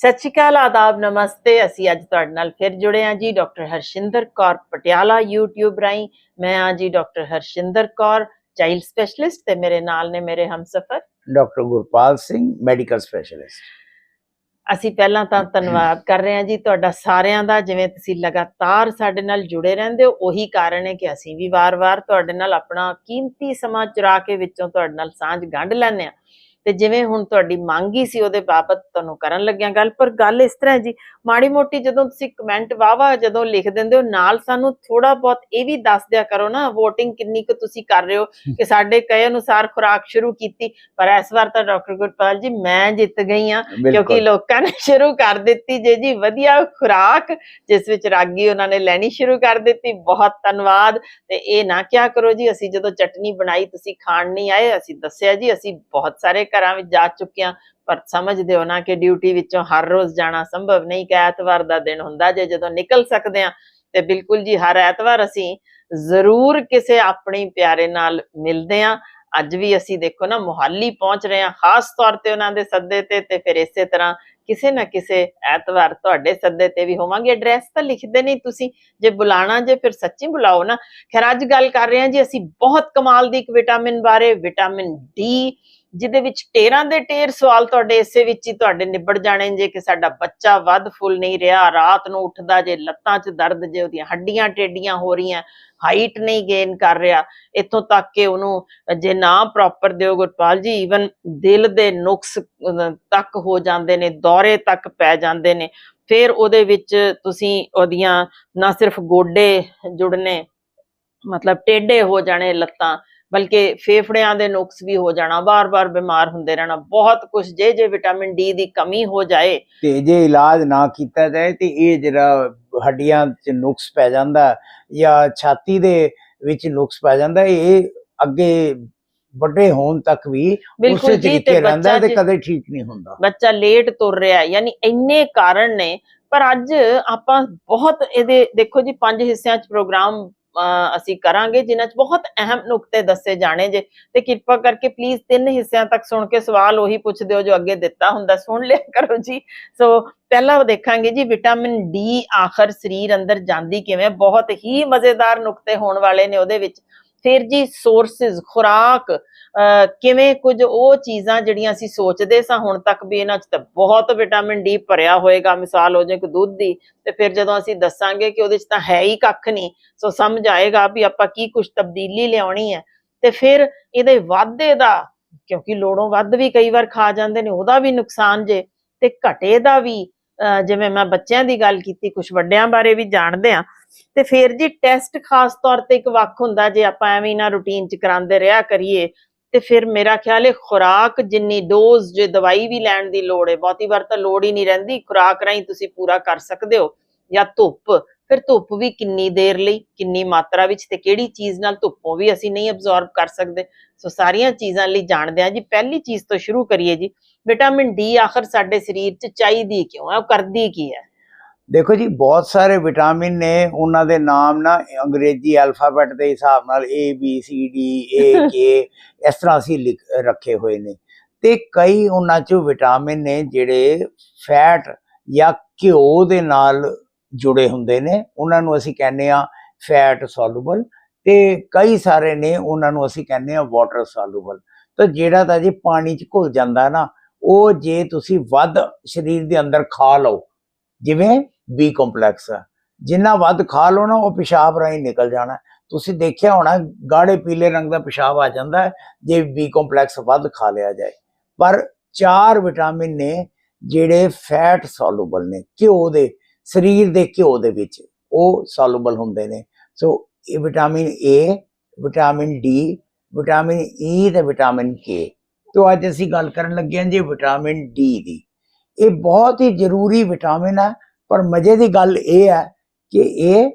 ਸਤਿ ਸ਼੍ਰੀ ਅਕਾਲ ਆਦਾਬ ਨਮਸਤੇ। ਅਸੀਂ ਅੱਜ ਤੁਹਾਡੇ ਨਾਲ ਫਿਰ ਜੁੜੇ ਹਾਂ ਜੀ ਡਾਕਟਰ ਹਰਸ਼ਿੰਦਰ ਕੌਰ ਪਟਿਆਲਾ YouTube ਰਾਹੀਂ। ਮੈਂ ਹਾਂ ਜੀ doctor Harshinder Kaur child specialist ਤੇ ਮੇਰੇ ਨਾਲ ਨੇ ਮੇਰੇ ਹਮਸਫਰ। Doctor Gurpal Singh medical specialist. ਅਸੀਂ ਪਹਿਲਾਂ ਤਾਂ ਧੰਨਵਾਦ ਕਰ ਰਹੇ ਹਾਂ ਜੀ ਤੁਹਾਡਾ ਸਾਰਿਆਂ ਦਾ ਜਿਵੇਂ ਤੁਸੀਂ ਲਗਾਤਾਰ ਸਾਡੇ ਨਾਲ ਜੁੜੇ ਰਹਿੰਦੇ ਹੋ ਉਹੀ ਕਾਰਨ ਹੈ ਕਿ ਅਸੀਂ ਵੀ ਵਾਰ-ਵਾਰ ਤੁਹਾਡੇ ਨਾਲ ਆਪਣਾ ਕੀਮਤੀ ਸਮਾਂ ਚੁਰਾ ਕੇ ਵਿੱਚੋਂ ਤੁਹਾਡੇ ਨਾਲ ਸਾਂਝ ਗੰਢ ਲੈਂਦੇ ਹਾਂ। ਤੇ ਜਿਵੇਂ ਹੁਣ ਤੁਹਾਡੀ ਮੰਗ ਹੀ ਸੀ ਉਹਦੇ ਬਾਬਤ ਤੁਹਾਨੂੰ ਕਰਨ ਲੱਗਿਆ ਗੱਲ ਪਰ ਗੱਲ ਇਸ ਤਰ੍ਹਾਂ ਜੀ ਮਾੜੀ ਮੋਟੀ ਜਦੋਂ ਤੁਸੀਂ ਕਮੈਂਟ ਵਾਵਾ ਜਦੋਂ ਲਿਖ ਦਿੰਦੇ ਹੋ ਨਾਲ ਸਾਨੂੰ ਥੋੜਾ ਬਹੁਤ ਇਹ ਵੀ ਦੱਸ ਦਿਆ ਕਰੋ ਨਾ VOTING ਕਿੰਨੀ ਕੁ ਤੁਸੀਂ ਕਰ ਰਹੇ ਹੋ ਕਿ ਸਾਡੇ ਕਹੇ ਅਨੁਸਾਰ ਖੁਰਾਕ ਸ਼ੁਰੂ ਕੀਤੀ ਪਰ ਇਸ ਵਾਰ ਤਾਂ ਡਾਕਟਰ ਗੁਰਪਾਲ ਜੀ ਮੈਂ ਜਿੱਤ ਗਈ ਹਾਂ ਕਿਉਂਕਿ ਲੋਕਾਂ ਨੇ ਸ਼ੁਰੂ ਕਰ ਦਿੱਤੀ ਜੇ ਜੀ ਵਧੀਆ ਖੁਰਾਕ ਜਿਸ ਵਿੱਚ ਰਾਗੀ ਉਹਨਾਂ ਨੇ ਲੈਣੀ ਸ਼ੁਰੂ ਕਰ ਦਿੱਤੀ ਬਹੁਤ ਧੰਨਵਾਦ ਤੇ ਇਹ ਨਾ ਕਿਹਾ ਕਰੋ ਜੀ ਅਸੀਂ ਜਦੋਂ ਚਟਨੀ ਬਣਾਈ ਤੁਸੀਂ ਖਾਣ ਨਹੀਂ ਆਏ ਅਸੀਂ ਦੱਸਿਆ ਜੀ ਅਸੀਂ ਬਹੁਤ ਸਾਰੇ ਘਰਾਂ ਵਿੱਚ ਜਾ ਚੁੱਕਿਆ ਪਰ ਸਮਝਦੇ ਹੋ ਨਾ ਕਿ ਡਿਊਟੀ ਵਿੱਚੋਂ ਹਰ ਰੋਜ਼ ਜਾਣਾ ਸੰਭਵ ਨਹੀਂ ਕਿ ਐਤਵਾਰ ਦਾ ਦਿਨ ਹੁੰਦਾ ਜੇ ਜਦੋਂ ਨਿਕਲ ਸਕਦੇ ਹਾਂ। ਤੇ ਬਿਲਕੁਲ ਜੀ, ਹਰ ਐਤਵਾਰ ਅਸੀਂ ਜ਼ਰੂਰ ਕਿਸੇ ਆਪਣੀ ਪਿਆਰੇ ਨਾਲ ਮਿਲਦੇ ਹਾਂ। ਅੱਜ ਵੀ ਅਸੀਂ ਦੇਖੋ ਨਾ, ਮੁਹਾਲੀ ਪਹੁੰਚ ਰਹੇ ਹਾਂ, ਖਾਸ ਤੌਰ ਤੇ ਉਹਨਾਂ ਦੇ ਸੱਦੇ ਤੇ ਤੇ ਫਿਰ ਇਸੇ ਤਰ੍ਹਾਂ ਕਿਸੇ ਨਾ ਕਿਸੇ ਐਤਵਾਰ ਤੁਹਾਡੇ ਸੱਦੇ ਤੇ ਵੀ ਹੋਵਾਂਗੇ। ਐਡਰੈਸ ਤਾਂ ਲਿਖਦੇ ਨਹੀਂ ਤੁਸੀਂ। ਜੇ ਬੁਲਾਣਾ ਜੇ ਫਿਰ ਸੱਚੀ ਬੁਲਾਓ ਨਾ। ਖੈਰ, ਅੱਜ ਗੱਲ ਕਰ ਰਹੇ ਹਾਂ ਜੀ, ਅਸੀਂ ਬਹੁਤ ਕਮਾਲ ਦੀ ਇੱਕ ਵਿਟਾਮਿਨ ਬਾਰੇ ਵਿਟਾਮਿਨ ਡੀ ਜਿਹਦੇ ਵਿੱਚ ਟੇਰਾਂ ਦੇ ਟੇਰ ਸਵਾਲ ਤੁਹਾਡੇ ਇਸੇ ਵਿੱਚ ਹੀ ਤੁਹਾਡੇ ਨਿਬੜ ਜਾਣੇ ਜੇ ਕਿ ਸਾਡਾ ਬੱਚਾ ਵੱਧ ਫੁੱਲ ਨਹੀਂ ਰਿਹਾ, ਰਾਤ ਨੂੰ ਉੱਠਦਾ ਜੇ ਲੱਤਾਂ 'ਚ ਦਰਦ ਜੇ ਉਹਦੀਆਂ ਹੱਡੀਆਂ ਟੇਡੀਆਂ ਹੋ ਰਹੀਆਂ ਹਾਈਟ ਨਹੀਂ ਗੇਨ ਕਰ ਰਿਹਾ, ਇੱਥੋਂ ਤੱਕ ਕਿ ਉਹਨੂੰ ਜੇ ਨਾ ਪ੍ਰੋਪਰ ਦਿਓ ਗੁਰਪਾਲ ਜੀ ਈਵਨ ਦਿਲ ਦੇ ਨੁਕਸ ਤੱਕ ਹੋ ਜਾਂਦੇ ਨੇ, ਦੌਰੇ ਤੱਕ ਪੈ ਜਾਂਦੇ ਨੇ, ਫਿਰ ਉਹਦੇ ਵਿੱਚ ਤੁਸੀਂ ਉਹਦੀਆਂ ਨਾ ਸਿਰਫ ਗੋਡੇ ਜੁੜਨੇ, ਮਤਲਬ ਟੇਢੇ ਹੋ ਜਾਣੇ ਲੱਤਾਂ ਬਲਕਿ ਫੇਫੜਿਆਂ ਦੇ ਨੁਕਸ ਵੀ ਹੋ ਜਾਣਾ ਬਾਰ-ਬਾਰ ਬਿਮਾਰ ਹੁੰਦੇ ਰਹਿਣਾ ਬਹੁਤ ਕੁਝ ਜੇ ਜੇ ਵਿਟਾਮਿਨ ਡੀ ਦੀ ਕਮੀ ਹੋ ਜਾਏ। ਤੇ ਜੇ ਇਲਾਜ ਨਾ ਕੀਤਾ ਜਾਏ ਤੇ ਇਹ ਜਿਹੜਾ ਹੱਡੀਆਂ 'ਚ ਨੁਕਸ ਪੈ ਜਾਂਦਾ ਜਾਂ ਛਾਤੀ ਦੇ ਵਿੱਚ ਨੁਕਸ ਪੈ ਜਾਂਦਾ ਇਹ ਅੱਗੇ ਵੱਡੇ ਹੋਣ ਤੱਕ ਵੀ ਉਸੇ ਤਰੀਕੇ ਰਹਿੰਦਾ ਤੇ ਕਦੇ ਠੀਕ ਨਹੀਂ ਹੁੰਦਾ। ਬੱਚਾ ਲੇਟ ਤੁਰ ਰਿਹਾ ਹੈ ਯਾਨੀ ਇੰਨੇ ਕਾਰਨ ਨੇ ਪਰ ਅੱਜ ਆਪਾਂ ਬਹੁਤ ਇਹਦੇ ਦੇਖੋ ਜੀ ਪੰਜ ਹਿੱਸਿਆਂ 'ਚ ਪ੍ਰੋਗਰਾਮ ਅਸੀਂ ਕਰਾਂਗੇ, ਜਿਨ੍ਹਾਂ 'ਚ ਬਹੁਤ ਅਹਿਮ ਨੁਕਤੇ ਦੱਸੇ ਜਾਣੇ ਜੇ। ਤੇ ਕਿਰਪਾ ਕਰਕੇ ਪਲੀਜ਼ ਤਿੰਨ ਹਿੱਸਿਆਂ ਤੱਕ ਸੁਣ ਕੇ ਸਵਾਲ ਉਹੀ ਪੁੱਛਦੇ ਹੋ ਜੋ ਅੱਗੇ ਦਿੱਤਾ ਹੁੰਦਾ। ਸੁਣ ਲਿਆ ਕਰੋ ਜੀ। ਸੋ ਪਹਿਲਾਂ ਉਹ ਦੇਖਾਂਗੇ ਜੀ ਵਿਟਾਮਿਨ ਡੀ ਆਖਰ ਸਰੀਰ ਅੰਦਰ ਜਾਂਦੀ ਕਿਵੇਂ ਬਹੁਤ ਹੀ ਮਜ਼ੇਦਾਰ ਨੁਕਤੇ ਹੋਣ ਵਾਲੇ ਨੇ ਉਹਦੇ ਵਿੱਚ। ਫਿਰ ਜੀ ਸੋਰਸਸ ਖੁਰਾਕ ਕਿਵੇਂ ਕੁਝ ਉਹ ਚੀਜ਼ਾਂ ਜਿਹੜੀਆਂ ਅਸੀਂ ਸੋਚਦੇ ਸਾਂ ਹੁਣ ਤੱਕ ਵੀ ਇਹਨਾਂ 'ਚ ਤਾਂ ਬਹੁਤ ਵਿਟਾਮਿਨ ਡੀ ਭਰਿਆ ਹੋਏਗਾ, ਮਿਸਾਲ ਹੋ ਜਾਏ ਕਿ ਦੁੱਧ ਦੀ, ਤੇ ਫਿਰ ਜਦੋਂ ਅਸੀਂ ਦੱਸਾਂਗੇ ਕਿ ਉਹਦੇ 'ਚ ਤਾਂ ਹੈ ਹੀ ਕੱਖ ਨਹੀਂ, ਸੋ ਸਮਝ ਆਏਗਾ ਵੀ ਆਪਾਂ ਕੀ ਕੁਝ ਤਬਦੀਲੀ ਲਿਆਉਣੀ ਹੈ। ਤੇ ਫਿਰ ਇਹਦੇ ਵਾਧੇ ਦਾ, ਕਿਉਂਕਿ ਲੋੜੋਂ ਵੱਧ ਵੀ ਕਈ ਵਾਰ ਖਾ ਜਾਂਦੇ ਨੇ, ਉਹਦਾ ਵੀ ਨੁਕਸਾਨ ਜੇ, ਤੇ ਘਟੇ ਦਾ ਵੀ, ਅਹ ਜਿਵੇਂ ਮੈਂ ਬੱਚਿਆਂ ਦੀ ਗੱਲ ਕੀਤੀ ਕੁਝ ਵੱਡਿਆਂ ਬਾਰੇ ਵੀ ਜਾਣਦੇ ਆ ਤੇ ਫਿਰ ਜੀ ਟੈਸਟ ਖਾਸ ਤੌਰ ਤੇ ਇੱਕ ਵੱਖ ਹੁੰਦਾ ਜੇ ਆਪਾਂ ਐਵੇਂ ਨਾ ਰੂਟੀਨ ਚ ਕਰਾਉਂਦੇ ਰਿਹਾ ਕਰੀਏ, ਤੇ ਫਿਰ ਮੇਰਾ ਖਿਆਲ ਹੈ ਖੁਰਾਕ ਜਿੰਨੀ ਡੋਜ਼ ਜੇ ਦਵਾਈ ਵੀ ਲੈਣ ਦੀ ਲੋੜ ਹੈ ਬਹੁਤੀ ਵਾਰ ਤਾਂ ਲੋੜ ਹੀ ਨਹੀਂ ਰਹਿੰਦੀ, ਖੁਰਾਕ ਰਾਹੀਂ ਤੁਸੀਂ ਪੂਰਾ ਕਰ ਸਕਦੇ ਹੋ, ਜਾਂ ਧੁੱਪ, ਫਿਰ ਧੁੱਪ ਵੀ ਕਿੰਨੀ ਦੇਰ ਲਈ, ਕਿੰਨੀ ਮਾਤਰਾ ਵਿੱਚ ਤੇ ਕਿਹੜੀ ਚੀਜ਼ ਨਾਲ ਧੁੱਪੋਂ ਵੀ ਅਸੀਂ ਨਹੀਂ ਅਬਜ਼ੌਰਬ ਕਰ ਸਕਦੇ, ਸੋ ਸਾਰੀਆਂ ਚੀਜ਼ਾਂ ਲਈ ਜਾਣਦੇ ਹਾਂ ਜੀ, ਪਹਿਲੀ ਚੀਜ਼ ਤੋਂ ਸ਼ੁਰੂ ਕਰੀਏ ਜੀ ਵਿਟਾਮਿਨ ਡੀ ਆਖਰ ਸਾਡੇ ਸਰੀਰ 'ਚ ਚਾਹੀਦੀ ਕਿਉਂ ਹੈ, ਉਹ ਕਰਦੀ ਕੀ ਹੈ? ਦੇਖੋ ਜੀ ਬਹੁਤ ਸਾਰੇ ਵਿਟਾਮਿਨ ਨੇ ਉਹਨਾਂ ਦੇ ਨਾਮ ਨਾ ਅੰਗਰੇਜ਼ੀ ਅਲਫਾਬੈਟ ਦੇ ਹਿਸਾਬ ਨਾਲ A B C D A K ਇਸ ਤਰ੍ਹਾਂ ਅਸੀਂ ਲਿਖ ਰੱਖੇ ਹੋਏ ਨੇ। ਤੇ ਕਈ ਉਹਨਾਂ ਚੋਂ ਵਿਟਾਮਿਨ ਨੇ ਜਿਹੜੇ ਫੈਟ ਜਾਂ ਘਿਓ ਦੇ ਨਾਲ ਜੁੜੇ ਹੁੰਦੇ ਨੇ ਉਹਨਾਂ ਨੂੰ ਅਸੀਂ ਕਹਿੰਦੇ ਆ ਫੈਟ ਸੋਲੂਬਲ ਤੇ ਕਈ ਸਾਰੇ ਨੇ ਉਹਨਾਂ ਨੂੰ ਅਸੀਂ ਕਹਿੰਦੇ ਆ ਵਾਟਰ ਸੋਲੂਬਲ। ਤਾਂ ਜਿਹੜਾ ਤਾਂ ਜੀ ਪਾਣੀ 'ਚ ਘੁਲ ਜਾਂਦਾ ਨਾ ਉਹ ਜੇ ਤੁਸੀਂ ਵੱਧ ਸਰੀਰ ਦੇ ਅੰਦਰ ਖਾ ਲਓ ਜਿਵੇਂ ਬੀ ਕੰਪਲੈਕਸ ਆ। ਜਿੰਨਾ ਵੱਧ ਖਾ ਲਓ ਨਾ ਉਹ ਪਿਸ਼ਾਬ ਰਾਹੀਂ ਨਿਕਲ ਜਾਣਾ। ਤੁਸੀਂ ਦੇਖਿਆ ਹੋਣਾ ਗਾੜੇ ਪੀਲੇ ਰੰਗ ਦਾ ਪਿਸ਼ਾਬ ਆ ਜਾਂਦਾ ਜੇ ਬੀ ਕੰਪਲੈਕਸ ਵੱਧ ਖਾ ਲਿਆ ਜਾਏ। ਪਰ ਚਾਰ ਵਿਟਾਮਿਨ ਨੇ ਜਿਹੜੇ ਫੈਟ ਸੋਲੂਬਲ ਨੇ, ਘਿਓ ਦੇ, ਸਰੀਰ ਦੇ ਘਿਓ ਦੇ ਵਿੱਚ, ਉਹ ਸੋਲੂਬਲ ਹੁੰਦੇ ਨੇ। ਸੋ ਇਹ vitamin A vitamin D vitamin E ਤੇ ਵਿਟਾਮਿਨ ਕੇ ਤੋਂ ਅੱਜ ਅਸੀਂ ਗੱਲ ਕਰਨ ਲੱਗੇ ਹਾਂ ਜੀ ਵਿਟਾਮਿਨ ਡੀ ਦੀ। ਇਹ ਬਹੁਤ ਹੀ ਜ਼ਰੂਰੀ ਵਿਟਾਮਿਨ ਹੈ ਪਰ ਮਜ਼ੇ ਦੀ ਗੱਲ ਇਹ ਹੈ ਕਿ ਇਹ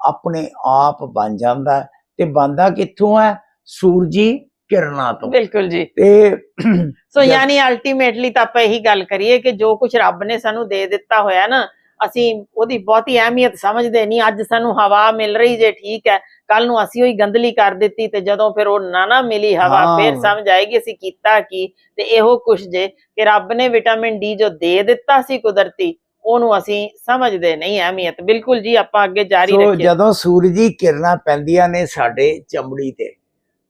ਆਪਣੇ ਆਪ ਬਣ ਜਾਂਦਾ ਤੇ ਬਣਦਾ ਕਿੱਥੋਂ ਹੈ? ਸੂਰਜੀ ਕਿਰਨਾਂ ਤੋਂ। ਬਿਲਕੁਲ ਜੀ। ਤੇ ਸੋ ਯਾਨੀ ਅਲਟੀਮੇਟਲੀ ਤਾਂ ਆਪਾਂ ਇਹੀ ਗੱਲ ਕਰੀਏ ਕਿ ਜੋ ਕੁਝ ਰੱਬ ਨੇ ਸਾਨੂੰ ਦੇ ਦਿੱਤਾ ਹੋਇਆ ਨਾ ਅਸੀਂ ਉਹਦੀ ਬਹੁਤੀ ਅਹਿਮੀਅਤ ਸਮਝਦੇ ਨਹੀਂ ਅੱਜ ਸਾਨੂੰ ਹਵਾ ਮਿਲ ਰਹੀ ਜੇ ਠੀਕ ਹੈ ਕੱਲ ਨੂੰ ਅਸੀਂ ਉਹੀ ਗੰਦਲੀ ਕਰ ਦਿੱਤੀ ਤੇ ਜਦੋਂ ਫਿਰ ਉਹ ਨਾ ਨਾ ਮਿਲੀ ਹਵਾ। ਫਿਰ ਸਮਝ ਆਏਗੀ ਅਸੀਂ ਕੀਤਾ ਕੀ ਤੇ ਇਹੋ ਕੁਛ ਜੇ ਕਿ ਰੱਬ ਨੇ ਵਿਟਾਮਿਨ ਡੀ ਜੋ ਦੇ ਦਿੱਤਾ ਸੀ ਕੁਦਰਤੀ ਉਹਨੂੰ ਅਸੀਂ ਸਮਝਦੇ ਨਹੀਂ ਅਹਿਮੀਅਤ। ਬਿਲਕੁਲ ਜੀ ਆਪਾਂ ਅੱਗੇ ਜਾਰੀ ਸੋ ਰੱਖੀਏ। ਜਦੋਂ ਸੂਰਜੀ ਕਿਰਨਾਂ ਪੈਂਦੀਆਂ ਨੇ ਸਾਡੇ ਚਮੜੀ ਤੇ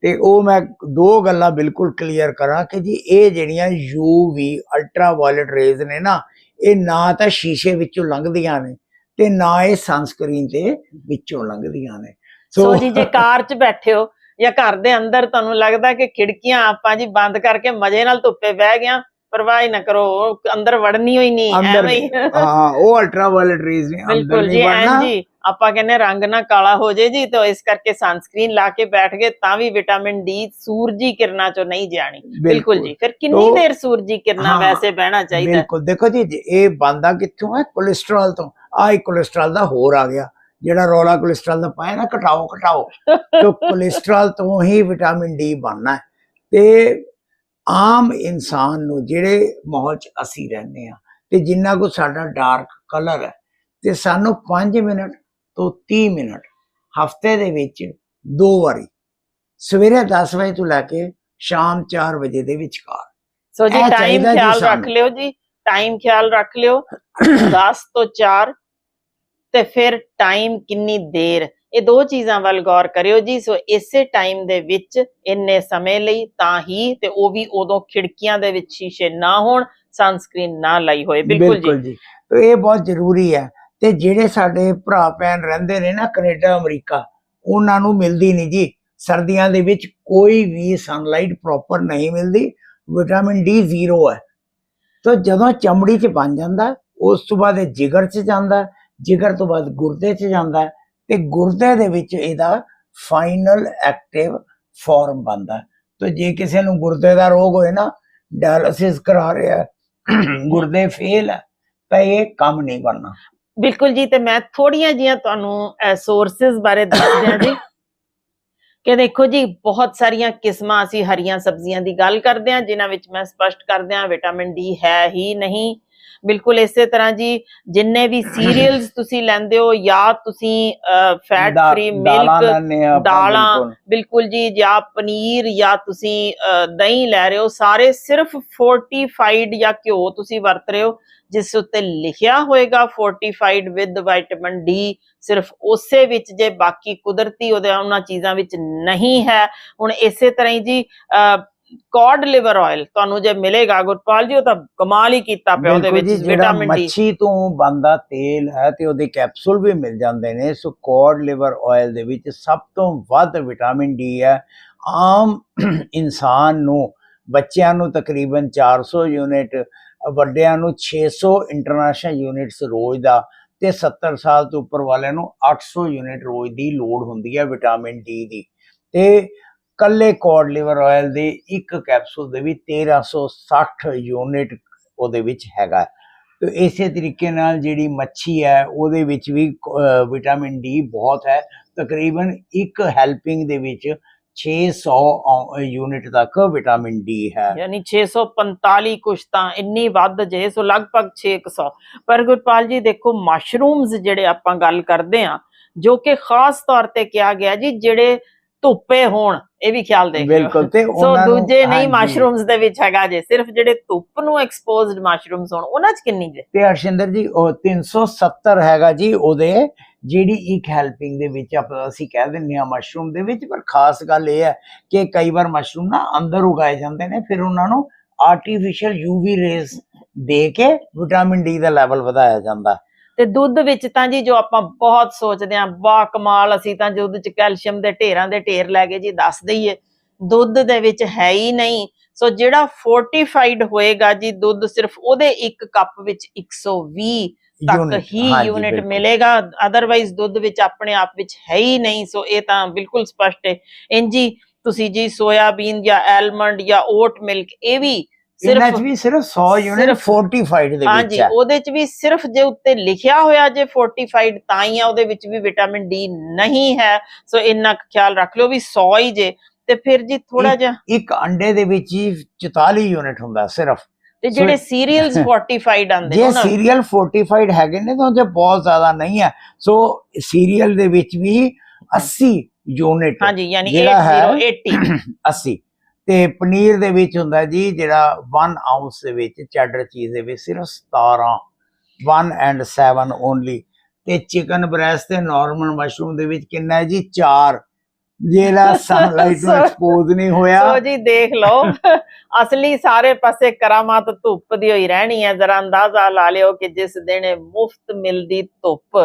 ਤੇ ਉਹ ਮੈਂ ਦੋ ਗੱਲਾਂ ਬਿਲਕੁਲ ਕਲੀਅਰ ਕਰਾਂ ਕਿ ਜੀ ਇਹ ਜਿਹੜੀਆਂ UV ਅਲਟਰਾ ਵਾਇਲਟ ਰੇਜ਼ ਨੇ ਨਾ ਇਹ ਨਾ ਤਾਂ ਸ਼ੀਸ਼ੇ ਵਿੱਚੋਂ ਲੰਘਦੀਆਂ ਨੇ ਤੇ ਨਾ ਇਹ ਸਨਸਕ੍ਰੀਨ ਤੇ ਵਿੱਚੋਂ ਲੰਘਦੀਆਂ ਨੇ। ਸੋ ਜੀ ਜੇ ਕਾਰ 'ਚ ਬੈਠੇ ਹੋ ਜਾਂ ਘਰ ਦੇ ਅੰਦਰ ਤੁਹਾਨੂੰ ਲੱਗਦਾ ਕਿ ਖਿੜਕੀਆਂ ਆਪਾਂ ਜੀ ਬੰਦ ਕਰਕੇ ਮਜ਼ੇ ਨਾਲ ਧੁੱਪੇ ਬਹਿ ਗਿਆ ਪਰਵਾਹ ਹੀ ਨਾ ਕਰੋ ਉਹ ਅੰਦਰ ਵੜਨੀ ਹੋਈ ਨਹੀਂ ਅੰਦਰ ਐਵੇਂ ਹੀ। ਹਾਂ ਉਹ ਅਲਟਰਾ ਵਾਇਲਟ ਰੇਜ਼ ਨੇ ਅੰਦਰ ਬਿਲਕੁਲ ਜੀ ਨਹੀਂ ਵੜਨਾ। ਜੀ ਆਪਾਂ ਕਹਿੰਦੇ ਰੰਗ ਨਾ ਕਾਲਾ ਹੋ ਜੇ ਜੀ ਤਾਂ ਇਸ ਕਰਕੇ ਸਨਸਕ੍ਰੀਨ ਲਾ ਕੇ ਬੈਠ ਗਏ ਤਾਂ ਵੀ ਵਿਟਾਮਿਨ ਡੀ ਸੂਰਜੀ ਕਿਰਨਾਂ ਚੋਂ ਨਹੀਂ ਜਾਣੀ। ਬਿਲਕੁਲ ਜੀ ਫਿਰ ਕਿੰਨੀ ਤੋ- ਦੇਰ ਸੂਰਜੀ ਕਿਰਨਾਂ ਹਾਂ, ਵੈਸੇ ਬਹਿਣਾ ਚਾਹੀਦਾ? ਹੈ? ਬਿਲਕੁਲ। ਦੇਖੋ ਜੀ ਜੇ ਇਹ ਬੰਦਾ ਕਿੱਥੋਂ ਹੈ? ਕੋਲੇਸਟ੍ਰੋਲ ਤੋਂ। ਆ ਇੱਕ ਕੋਲੇਸਟ੍ਰੋਲ ਦਾ ਹੋਰ ਆ ਗਿਆ। ਜਿਹੜਾ ਰੋਲਾ ਕੋਲੇਸਟ੍ਰੋਲ ਦਾ ਪਾਇਆ ਨਾ ਘਟਾਓ ਘਟਾਓ। ਤੇ ਕੋਲੇਸਟ੍ਰੋਲ ਤੋਂ ਹੀ ਵਿਟਾਮਿਨ ਡੀ ਬਣਨਾ ਹੈ। ਤੇ ਆਮ ਇਨਸਾਨ ਨੂੰ ਜਿਹੜੇ ਮਾਹੌਲ 'ਚ ਅਸੀਂ ਰਹਿੰਦੇ ਆ ਤੇ ਜਿੰਨਾ ਕੋ ਸਾਡਾ ਡਾਰਕ ਕਲਰ ਹੈ ਤੇ ਸਾਨੂੰ 5 ਮਿੰਟ ਤੋਂ 30 ਮਿੰਟ ਹਫ਼ਤੇ ਦੇ ਵਿੱਚ ਦੋ ਵਾਰੀ ਸਵੇਰੇ 10 ਵਜੇ ਤੋਂ ਲੈ ਕੇ ਸ਼ਾਮ 4 ਵਜੇ ਦੇ ਵਿਚਕਾਰ ਸੋ ਜੀ ਟਾਈਮ ਖਿਆਲ ਰੱਖ। ਲਿਓ ਜੀ ਟਾਈਮ ਖਿਆਲ ਰੱਖ ਲਿਓ 10 ਤੋਂ 4 ਤੇ ਫਿਰ ਟਾਈਮ ਕਿੰਨੀ ਦੇਰ ਇਹ ਦੋ ਚੀਜ਼ਾਂ ਵੱਲ ਗੌਰ ਕਰਿਓ ਜੀ। ਸੋ ਇਸੇ ਟਾਈਮ ਦੇ ਵਿੱਚ, ਇੰਨੇ ਸਮੇਂ ਲਈ ਤਾਂ ਹੀ ਤੇ ਉਹ ਵੀ ਉਦੋਂ ਖਿੜਕੀਆਂ ਦੇ ਵਿੱਚ ਸ਼ੀਸ਼ੇ ਨਾ ਹੋਣ ਸਨਸਕ੍ਰੀਨ ਨਾ ਲਾਈ ਹੋਏ। ਬਿਲਕੁਲ ਜੀ। ਤੇ ਇਹ ਬਹੁਤ ਜ਼ਰੂਰੀ ਹੈ। ਤੇ ਜਿਹੜੇ ਸਾਡੇ ਭਰਾ ਭੈਣ ਰਹਿੰਦੇ ਨੇ ਨਾ ਕੈਨੇਡਾ, ਅਮਰੀਕਾ, ਉਹਨਾਂ ਨੂੰ ਮਿਲਦੀ ਨਹੀਂ ਜੀ। ਸਰਦੀਆਂ ਦੇ ਵਿੱਚ ਕੋਈ ਵੀ ਸਨਲਾਈਟ ਪ੍ਰੋਪਰ ਨਹੀਂ ਮਿਲਦੀ। ਵਿਟਾਮਿਨ ਡੀ ਜ਼ੀਰੋ ਹੈ। ਤਾਂ ਜਦੋਂ ਚਮੜੀ 'ਚ ਬਣ ਜਾਂਦਾ, ਉਸ ਤੋਂ ਬਾਅਦ ਇਹ ਜਿਗਰ 'ਚ ਜਾਂਦਾ, ਜਿਗਰ ਤੋਂ ਬਾਅਦ ਗੁਰਦੇ 'ਚ ਜਾਂਦਾ। ਤੇ ਗੁਰਦੇ ਦੇ ਵਿੱਚ ਇਹਦਾ ਫਾਈਨਲ ਐਕਟਿਵ ਫਾਰਮ ਬਣਦਾ। ਤਾਂ ਜੇ ਕਿਸੇ ਨੂੰ ਗੁਰਦੇ ਦਾ ਰੋਗ ਹੋਏ ਨਾ ਡਾਇਲਿਸਿਸ ਕਰਾ ਰਿਹਾ ਗੁਰਦੇ ਫੇਲ ਹੈ, ਤਾਂ ਇਹ ਕੰਮ ਨਹੀਂ ਕਰਨਾ ਬਿਲਕੁਲ ਜੀ, ਤੇ ਮੈਂ ਥੋੜੀਆਂ ਜੀਆਂ ਤੁਹਾਨੂੰ ਸੋਰਸਸ ਬਾਰੇ ਦੱਸ ਦਿਆਂ ਜੀ। ਕਿ ਦੇਖੋ ਜੀ, ਬਹੁਤ ਸਾਰੀਆਂ ਕਿਸਮਾਂ ਅਸੀਂ ਹਰੀਆਂ ਸਬਜ਼ੀਆਂ ਦੀ ਗੱਲ ਕਰਦੇ ਹਾਂ, ਜਿਨ੍ਹਾਂ ਵਿੱਚ ਮੈਂ ਸਪਸ਼ਟ ਕਰਦੇ ਹਾਂ ਵਿਟਾਮਿਨ ਡੀ ਹੈ ਹੀ ਨਹੀਂ। ਬਿਲਕੁਲ ਇਸੇ ਤਰ੍ਹਾਂ ਜੀ ਜਿੰਨੇ ਵੀ ਸੀਰੀਅਲਸ ਤੁਸੀਂ ਲੈਂਦੇ ਹੋ ਜਾਂ ਤੁਸੀਂ ਫੈਟ ਫ੍ਰੀ ਮਿਲਕ ਦਾਲਾਂ, ਬਿਲਕੁਲ। ਜੀ ਜਾਂ ਪਨੀਰ ਜਾਂ ਤੁਸੀਂ ਦਹੀਂ ਲੈ ਰਹੇ ਹੋ ਸਾਰੇ ਸਿਰਫ ਫੋਰਟੀਫਾਈਡ ਜਾਂ ਘਿਓ ਤੁਸੀਂ ਵਰਤ ਰਹੇ ਹੋ ਜਿਸ ਉੱਤੇ ਲਿਖਿਆ ਹੋਏਗਾ ਫੋਰਟੀਫਾਈਡ ਵਿਦ ਵਿਟਾਮਿਨ ਡੀ ਸਿਰਫ ਉਸੇ ਵਿੱਚ ਜੇ ਬਾਕੀ ਕੁਦਰਤੀ ਉਹਦੇ ਉਹਨਾਂ ਚੀਜ਼ਾਂ ਵਿੱਚ ਨਹੀਂ ਹੈ ਹੁਣ ਇਸੇ ਤਰ੍ਹਾਂ ਹੀ ਜੀ ਕੌਡ ਲਿਵਰ ਆਇਲ ਤੁਹਾਨੂੰ ਜੇ ਮਿਲੇਗਾ ਗੁਰਪਾਲ ਜੀ ਉਹ ਤਾਂ ਕਮਾਲ ਹੀ ਕੀਤਾ ਪਿਆ ਉਹਦੇ ਵਿੱਚ ਵਿਟਾਮਿਨ ਡੀ ਮੱਛੀ ਤੋਂ ਬੰਦਾ ਤੇਲ ਹੈ ਤੇ ਉਹਦੇ ਕੈਪਸੂਲ ਵੀ ਮਿਲ ਜਾਂਦੇ ਨੇ। ਸੋ ਕੋਡ ਲਿਵਰ ਆਇਲ ਦੇ ਵਿੱਚ ਸਭ ਤੋਂ ਵੱਧ ਵਿਟਾਮਿਨ ਡੀ ਹੈ। ਆਮ ਇਨਸਾਨ ਨੂੰ ਬੱਚਿਆਂ ਨੂੰ ਤਕਰੀਬਨ 400 ਯੂਨਿਟ ਵੱਡਿਆਂ ਨੂੰ 600 ਇੰਟਰਨੈਸ਼ਨਲ ਯੂਨਿਟਸ ਰੋਜ਼ ਦਾ ਤੇ 70 ਸਾਲ ਤੋਂ ਉੱਪਰ ਵਾਲਿਆਂ ਨੂੰ 800 ਯੂਨਿਟ ਰੋਜ਼ ਦੀ ਲੋੜ ਹੁੰਦੀ ਹੈ ਵਿਟਾਮਿਨ ਡੀ ਦੀ। ਤੇ ਕੱਲੇ ਕੋਡ ਲਿਵਰ ਆਇਲ ਦੇ ਇੱਕ ਕੈਪਸੂਲ ਦੇ ਵਿੱਚ 1360 ਯੂਨਿਟ ਉਹਦੇ ਵਿੱਚ ਹੈਗਾ। ਤੇ ਇਸੇ ਤਰੀਕੇ ਨਾਲ ਜਿਹੜੀ ਮੱਛੀ ਹੈ, ਉਹਦੇ ਵਿੱਚ ਵੀ ਵਿਟਾਮਿਨ ਡੀ ਬਹੁਤ ਹੈ। ਤਕਰੀਬਨ ਇੱਕ ਹੈਲਪਿੰਗ ਦੇ ਵਿੱਚ 600 ਯੂਨਿਟ ਤੱਕ ਵਿਟਾਮਿਨ ਡੀ ਹੈ। ਯਾਨੀ 645 ਕੁਛ ਤਾਂ ਇੰਨੀ ਵੱਧ ਜੇ, ਸੋ ਲਗਭਗ 600 ਪਰ ਗੁਰਪਾਲ ਜੀ, ਦੇਖੋ ਮਸ਼ਰੂਮਸ ਜਿਹੜੇ ਆਪਾਂ ਗੱਲ ਕਰਦੇ ਆ ਜੋ ਕਿ ਖਾਸ ਤੌਰ ਤੇ ਕਿਹਾ ਗਿਆ ਜੀ, ਜਿਹੜੇ ਧੁੱਪੇ ਹੋਣ ਇਹ ਵੀ ਖਿਆਲ ਦੇਖਿਓ। ਬਿਲਕੁਲ ਤੇ ਸੋ ਉਹਨਾਂ ਨੂੰ ਦੂਜੇ ਨਹੀਂ। ਮਸ਼ਰੂਮਸ ਦੇ ਵਿੱਚ ਹੈਗਾ ਜੇ ਸਿਰਫ ਜਿਹੜੇ ਧੁੱਪ ਨੂੰ ਐਕਸਪੋਜ਼ਡ ਮਸ਼ਰੂਮਸ ਹੋਣ ਉਹਨਾਂ 'ਚ ਕਿੰਨੀ ਜੇ? ਤੇ ਹਰਸ਼ਿੰਦਰ ਜੀ ਉਹ 370 ਹੈਗਾ ਜੀ ਉਹਦੇ ਜਿਹੜੀ ਇੱਕ ਹੈਲਪਿੰਗ ਦੇ ਵਿੱਚ ਆਪਾਂ ਅਸੀਂ ਕਹਿ ਦਿੰਦੇ ਆ ਮਸ਼ਰੂਮ ਦੇ ਵਿੱਚ ਪਰ ਖਾਸ ਗੱਲ ਇਹ ਹੈ ਕਿ ਕਈ ਵਾਰ ਮਸ਼ਰੂਮ ਨਾ ਅੰਦਰ ਉਗਾਏ ਜਾਂਦੇ ਨੇ ਫਿਰ ਉਹਨਾਂ ਨੂੰ ਆਰਟੀਫੀਸ਼ੀਅਲ ਯੂਵੀ ਰੇਜ਼ ਦੇ ਕੇ ਵਿਟਾਮਿਨ ਡੀ ਦਾ ਲੈਵਲ ਵਧਾਇਆ ਜਾਂਦਾ। ਤੇ ਦੁੱਧ ਵਿੱਚ ਤਾਂ ਜੀ ਜੋ ਆਪਾਂ ਬਹੁਤ ਸੋਚਦੇ ਆਂ ਵਾਹ ਕਮਾਲ ਅਸੀਂ ਤਾਂ ਦੁੱਧ 'ਚ ਕੈਲਸ਼ੀਅਮ ਦੇ ਢੇਰਾਂ ਦੇ ਢੇਰ ਲੈ ਗਏ ਜੀ ਦੱਸ ਦਈਏ। ਦੁੱਧ ਦੇ ਵਿੱਚ ਹੈ ਹੀ ਨਹੀਂ। ਸੋ ਜਿਹੜਾ ਫੋਰਟੀਫਾਈਡ ਹੋਏਗਾ ਜੀ ਦੁੱਧ ਸਿਰਫ ਉਹਦੇ ਇੱਕ ਕੱਪ ਵਿੱਚ 120 ਤੱਕ ਹੀ ਯੂਨਿਟ। ਮਿਲੇਗਾ। ਅਦਰਵਾਈਜ਼ ਦੁੱਧ ਵਿੱਚ ਆਪਣੇ ਆਪ ਵਿੱਚ ਹੈ ਹੀ ਨਹੀਂ। ਸੋ ਇਹ ਤਾਂ ਬਿਲਕੁਲ ਸਪਸ਼ਟ ਹੈ। ਇੰਜੀ ਤੁਸੀਂ ਜੀ ਸੋਇਆਬੀਨ ਜਾਂ ਐਲਮੰਡ ਜਾਂ ਓਟ ਮਿਲਕ ਇਹ ਵੀ ਇਹਨਾਂ ਸਿਰਫ 'ਚ ਵੀ ਸਿਰਫ 100 ਯੂਨਿਟ ਫੋਰਟੀਫਾਈਡ ਦੇ ਵਿੱਚ ਹਾਂਜੀ ਉਹਦੇ ਚ ਵੀ ਸਿਰਫ ਜੇ ਉੱਤੇ ਲਿਖਿਆ ਹੋਇਆ ਜੇ ਫੋਰਟੀਫਾਈਡ ਤਾਂ ਹੀ ਆ ਉਹਦੇ ਵਿੱਚ ਵੀ ਵਿਟਾਮਿਨ ਡੀ ਨਹੀਂ ਹੈ। ਸੋ ਇੰਨਾ ਖਿਆਲ ਰੱਖ ਲਿਓ ਵੀ 100 ਹੀ ਜੇ। ਤੇ ਫਿਰ ਜੀ ਥੋੜਾ ਜਿਹਾ ਇੱਕ ਅੰਡੇ ਦੇ ਵਿੱਚ ਹੀ 44 ਯੂਨਿਟ ਹੁੰਦਾ ਸਿਰਫ। ਤੇ ਜਿਹੜੇ ਸੀਰੀਅਲਸ ਫੋਰਟੀਫਾਈਡ ਆਉਂਦੇ ਨੇ ਜੇ ਉਹਨਾਂ ਸੀਰੀਅਲ ਫੋਰਟੀਫਾਈਡ ਹੈਗੇ ਨੇ ਤਾਂ ਉਹ ਬਹੁਤ ਜ਼ਿਆਦਾ ਨਹੀਂ ਹੈ। ਸੋ ਸੀਰੀਅਲ ਦੇ ਵਿੱਚ ਵੀ 80 ਯੂਨਿਟ ਹਾਂਜੀ ਯਾਨੀ ਜਿਹੜਾ ਹੈ- 8080 80 ਤੇ ਪਨੀਰ ਦੇ ਵਿੱਚ ਹੁੰਦਾ ਜੀ ਜਿਹੜਾ 1 ਆਉਂਸ ਦੇ ਵਿੱਚ ਚੈਡਰ ਚੀਜ਼ ਦੇ ਵਿੱਚ ਸਿਰਫ 17 1 ਐਂਡ 7 ਓਨਲੀ ਤੇ ਚਿਕਨ ਬ੍ਰੈਸਟ ਤੇ ਨਾਰਮਲ ਮਸ਼ਰੂਮ ਦੇ ਵਿੱਚ ਕਿੰਨਾ ਹੈ ਜੀ? 4 ਜਿਹੜਾ ਸਨਲਾਈਟ ਨੂੰ ਐਕਸਪੋਜ਼ ਨਹੀਂ ਹੋਇਆ। ਸੋ ਜੀ ਦੇਖ ਲਓ। ਅਸਲੀ ਸਾਰੇ ਪਾਸੇ ਕਰਾਮਾਤ ਧੁੱਪ ਦੀ ਹੋਈ ਰਹਿਣੀ ਹੈ। ਜ਼ਰਾ ਅੰਦਾਜ਼ਾ ਲਾ ਲਿਓ ਕਿ ਜਿਸ ਦਿਨ ਮੁਫਤ ਮਿਲਦੀ ਧੁੱਪ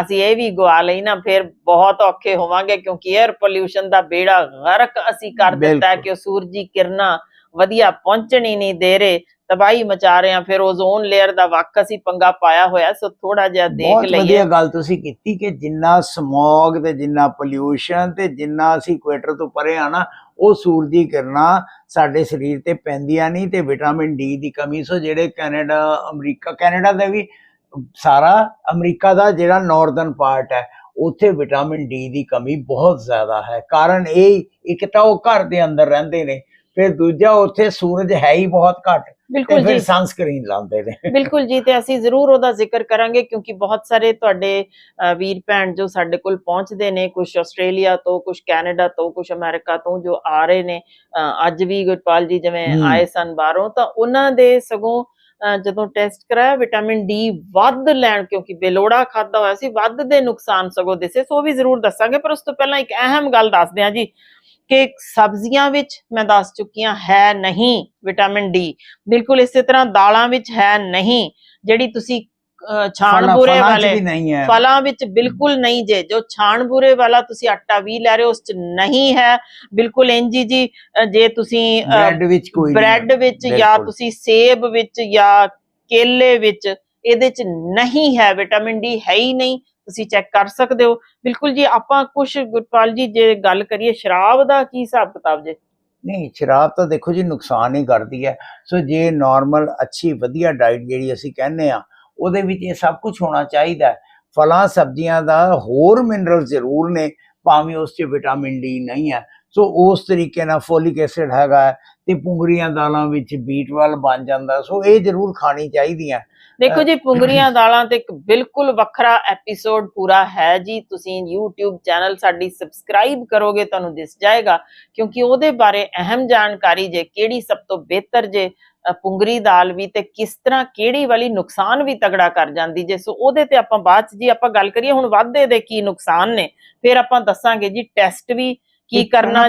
ਅਸੀਂ ਇਹ ਵੀ ਗਵਾ ਲਈ ਨਾ ਫਿਰ ਬਹੁਤ ਔਖੇ ਹੋਵਾਂਗੇ ਕਿਉਂਕਿ 에ਅਰ ਪੋਲਿਊਸ਼ਨ ਦਾ ਬੇੜਾ ਗਰਕ ਅਸੀਂ ਕਰ ਦਿੱਤਾ। ਕਿ ਸੂਰਜੀ ਕਿਰਨਾਂ ਵਧੀਆ ਪਹੁੰਚਣ ਨਹੀਂ ਦੇ ਰਹੇ ਤਬਾਹੀ ਮਚਾ ਰਹੇ ਆ ਫਿਰ ਓਜ਼ੋਨ ਲੇਅਰ ਦਾ ਵੱਖ ਅਸੀਂ ਪੰਗਾ ਪਾਇਆ ਹੋਇਆ ਸੋ ਥੋੜਾ ਜਿਹਾ ਦੇਖ ਬਹੁਤ ਲਈਏ ਵਧੀਆ ਗੱਲ ਤੁਸੀਂ ਕੀਤੀ ਕਿ ਜਿੰਨਾ ਸਮੌਗ ਤੇ ਜਿੰਨਾ ਪੋਲਿਊਸ਼ਨ ਤੇ ਜਿੰਨਾ ਅਸੀਂ ਇਕੁਏਟਰ ਤੋਂ ਪਰੇ ਆ ਨਾ ਉਹ ਸੂਰਜੀ ਕਿਰਨਾਂ ਸਾਡੇ ਸਰੀਰ ਤੇ ਪੈਂਦੀਆਂ ਨਹੀਂ ਤੇ ਵਿਟਾਮਿਨ ਡੀ ਦੀ ਕਮੀ ਸੋ ਜਿਹੜੇ ਕੈਨੇਡਾ ਅਮਰੀਕਾ ਕੈਨੇਡਾ ਦਾ ਵੀ ਸਾਰਾ ਅਮਰੀਕਾ ਦਾ ਜਿਹੜਾ ਨਾਰਥਰਨ ਪਾਰਟ ਹੈ ਉੱਥੇ ਵਿਟਾਮਿਨ ਡੀ ਦੀ ਕਮੀ ਬਹੁਤ ਜ਼ਿਆਦਾ ਹੈ। ਕਾਰਨ ਇਹ ਇੱਕ ਤਾਂ ਉਹ ਘਰ ਦੇ ਅੰਦਰ ਰਹਿੰਦੇ ਨੇ ਫਿਰ ਦੂਜਾ ਉੱਥੇ ਸੂਰਜ ਹੈ ਹੀ ਬਹੁਤ ਘੱਟ ਬਿਲਕੁਲ ਜੀ। ਸਨਸਕ੍ਰੀਨ ਲਾਉਂਦੇ ਨੇ। ਬਿਲਕੁਲ ਜੀ ਤੇ ਅਸੀਂ ਜ਼ਰੂਰ ਉਹਦਾ ਜ਼ਿਕਰ ਕਰਾਂਗੇ ਕਿਉਂਕਿ ਬਹੁਤ ਸਾਰੇ ਤੁਹਾਡੇ ਵੀਰ ਭੈਣ ਜੋ ਸਾਡੇ ਕੋਲ ਪਹੁੰਚਦੇ ਨੇ ਕੁਝ ਆਸਟ੍ਰੇਲੀਆ ਤੋਂ ਕੁਝ ਕੈਨੇਡਾ ਤੋਂ ਕੁਝ ਅਮਰੀਕਾ ਤੋਂ ਜੋ ਆ ਰਹੇ ਨੇ ਅੱਜ ਵੀ ਗੁਰਪਾਲ ਜੀ ਜਿਵੇਂ। ਆਏ ਸਨ ਬਾਹਰੋਂ ਤਾਂ ਉਹਨਾਂ ਦੇ ਸਗੋਂ ਜਦੋਂ ਟੈਸਟ ਕਰਾਇਆ ਵਿਟਾਮਿਨ ਡੀ ਵੱਧ ਲੈਣ ਕਿਉਂਕਿ ਬੇਲੋੜਾ ਖਾਦਾ ਹੋਇਆ ਸੀ, ਵੱਧ ਦੇ ਨੁਕਸਾਨ ਸਗੋਂ ਦਿਸੇ, ਸੋ ਉਹ ਵੀ ਜ਼ਰੂਰ ਦੱਸਾਂਗੇ, ਪਰ ਉਸ ਤੋਂ ਪਹਿਲਾਂ ਇੱਕ ਅਹਿਮ ਗੱਲ ਦੱਸਦੇ ਹਾਂ ਜੀ ਕਿ ਸਬਜ਼ੀਆਂ ਵਿੱਚ ਮੈਂ ਦੱਸ ਚੁੱਕੀ ਹਾਂ, ਹੈ ਨਹੀਂ ਵਿਟਾਮਿਨ ਡੀ ਬਿਲਕੁਲ ਇਸੇ ਤਰ੍ਹਾਂ ਦਾਲਾਂ ਵਿੱਚ ਹੈ ਨਹੀਂ, ਜਿਹੜੀ ਤੁਸੀਂ ਅਹ, ਛਾਣ ਫਲਾਂ- ਬੂਰੇ ਫਲਾਂ 'ਚ ਵਾਲੇ। ਫਲਾਂ ਵਿੱਚ ਬਿਲਕੁਲ ਨਹੀਂ ਜੇ। ਜੋ ਛਾਣ ਬੂਰੇ ਵਾਲਾ ਤੁਸੀਂ ਆਟਾ ਵੀ ਲੈ ਰਹੇ ਹੋ ਉਸ ਚ ਨਹੀਂ ਹੈ। ਬਿਲਕੁਲ ਇੰਜ ਜੀ ਜੇ ਤੁਸੀਂ ਬ੍ਰੈਡ ਵਿੱਚ ਕੋਈ ਬ੍ਰੈਡ ਵਿੱਚ ਜਾਂ। ਤੁਸੀਂ ਸੇਬ ਵਿੱਚ ਜਾਂ ਕੇਲੇ ਵਿੱਚ ਇਹਦੇ ਚ ਨਹੀਂ ਹੈ। ਵਿਟਾਮਿਨ ਡੀ ਹੈ ਹੀ ਨਹੀਂ। ਤੁਸੀਂ ਚੈੱਕ ਕਰ ਸਕਦੇ ਹੋ। ਬਿਲਕੁਲ ਜੀ ਆਪਾਂ ਕੁਝ ਗੁਰਪਾਲ ਜੀ ਜੇ ਗੱਲ ਕਰੀਏ ਸ਼ਰਾਬ ਦਾ ਕੀ ਹਿਸਾਬ ਕਿਤਾਬ ਜੇ? ਨਹੀਂ ਸ਼ਰਾਬ ਤਾਂ ਦੇਖੋ ਜੀ ਨੁਕਸਾਨ ਹੀ ਕਰਦੀ ਹੈ। ਸੋ ਜੇ ਨਾਰਮਲ ਅੱਛੀ ਵਧੀਆ ਡਾਈਟ ਜਿਹੜੀ ਅਸੀਂ ਕਹਿੰਦੇ ਆ ਉਹਦੇ ਵਿੱਚ ਇਹ ਸਭ ਕੁਝ ਹੋਣਾ ਚਾਹੀਦਾ ਹੈ। ਫਲਾਂ ਸਬਜ਼ੀਆਂ ਦਾ ਹੋਰ ਮਿਨਰਲ ਜ਼ਰੂਰ ਨੇ ਭਾਵੇਂ ਉਸ 'ਚ ਵਿਟਾਮਿਨ ਡੀ ਨਹੀਂ ਹੈ। ਸੋ ਉਸ ਤਰੀਕੇ ਨਾਲ ਫੋਲਿਕ ਐਸਿਡ ਹੈਗਾ ਹੈ, ਤੇ ਪੁੰਗਰੀਆਂ ਦਾਲਾਂ ਵਿੱਚ B12 ਬਣ ਜਾਂਦਾ। ਸੋ ਇਹ ਜ਼ਰੂਰ ਖਾਣੀ ਚਾਹੀਦੀਆਂ ਦੇਖੋ ਜੀ ਪੁੰਗਰੀਆਂ ਦਾਲਾਂ ਤੇ ਇੱਕ ਬਿਲਕੁਲ ਵੱਖਰਾ ਐਪੀਸੋਡ ਪੂਰਾ ਹੈ ਜੀ। ਤੁਸੀਂ YouTube ਚੈਨਲ ਸਾਡੀ ਸਬਸਕ੍ਰਾਈਬ ਕਰੋਗੇ ਤੁਹਾਨੂੰ ਦਿਸ ਜਾਏਗਾ। ਕਿਉਂਕਿ ਉਹਦੇ ਬਾਰੇ ਅਹਿਮ ਜਾਣਕਾਰੀ ਜੇ ਕਿਹੜੀ ਸਭ ਤੋਂ ਬਿਹਤਰ ਜੇ ਪੁੰਗਰੀ ਦਾਲ ਵੀ ਤੇ ਕਿਸ ਤਰ੍ਹਾਂ ਕਿਹੜੀ ਵਾਲੀ ਨੁਕਸਾਨ ਵੀ ਤਗੜਾ ਕਰ ਜਾਂਦੀ ਜੇ ਸੋ ਉਹਦੇ ਤੇ ਆਪਾਂ ਬਾਅਦ ਚ ਜੀ ਆਪਾਂ ਗੱਲ ਕਰੀਏ ਹੁਣ ਵਾਧੇ ਦੇ ਕੀ ਨੁਕਸਾਨ ਨੇ ਫਿਰ ਆਪਾਂ ਦੱਸਾਂਗੇ ਜੀ ਟੈਸਟ ਵੀ ਕੀ ਕਰਨਾ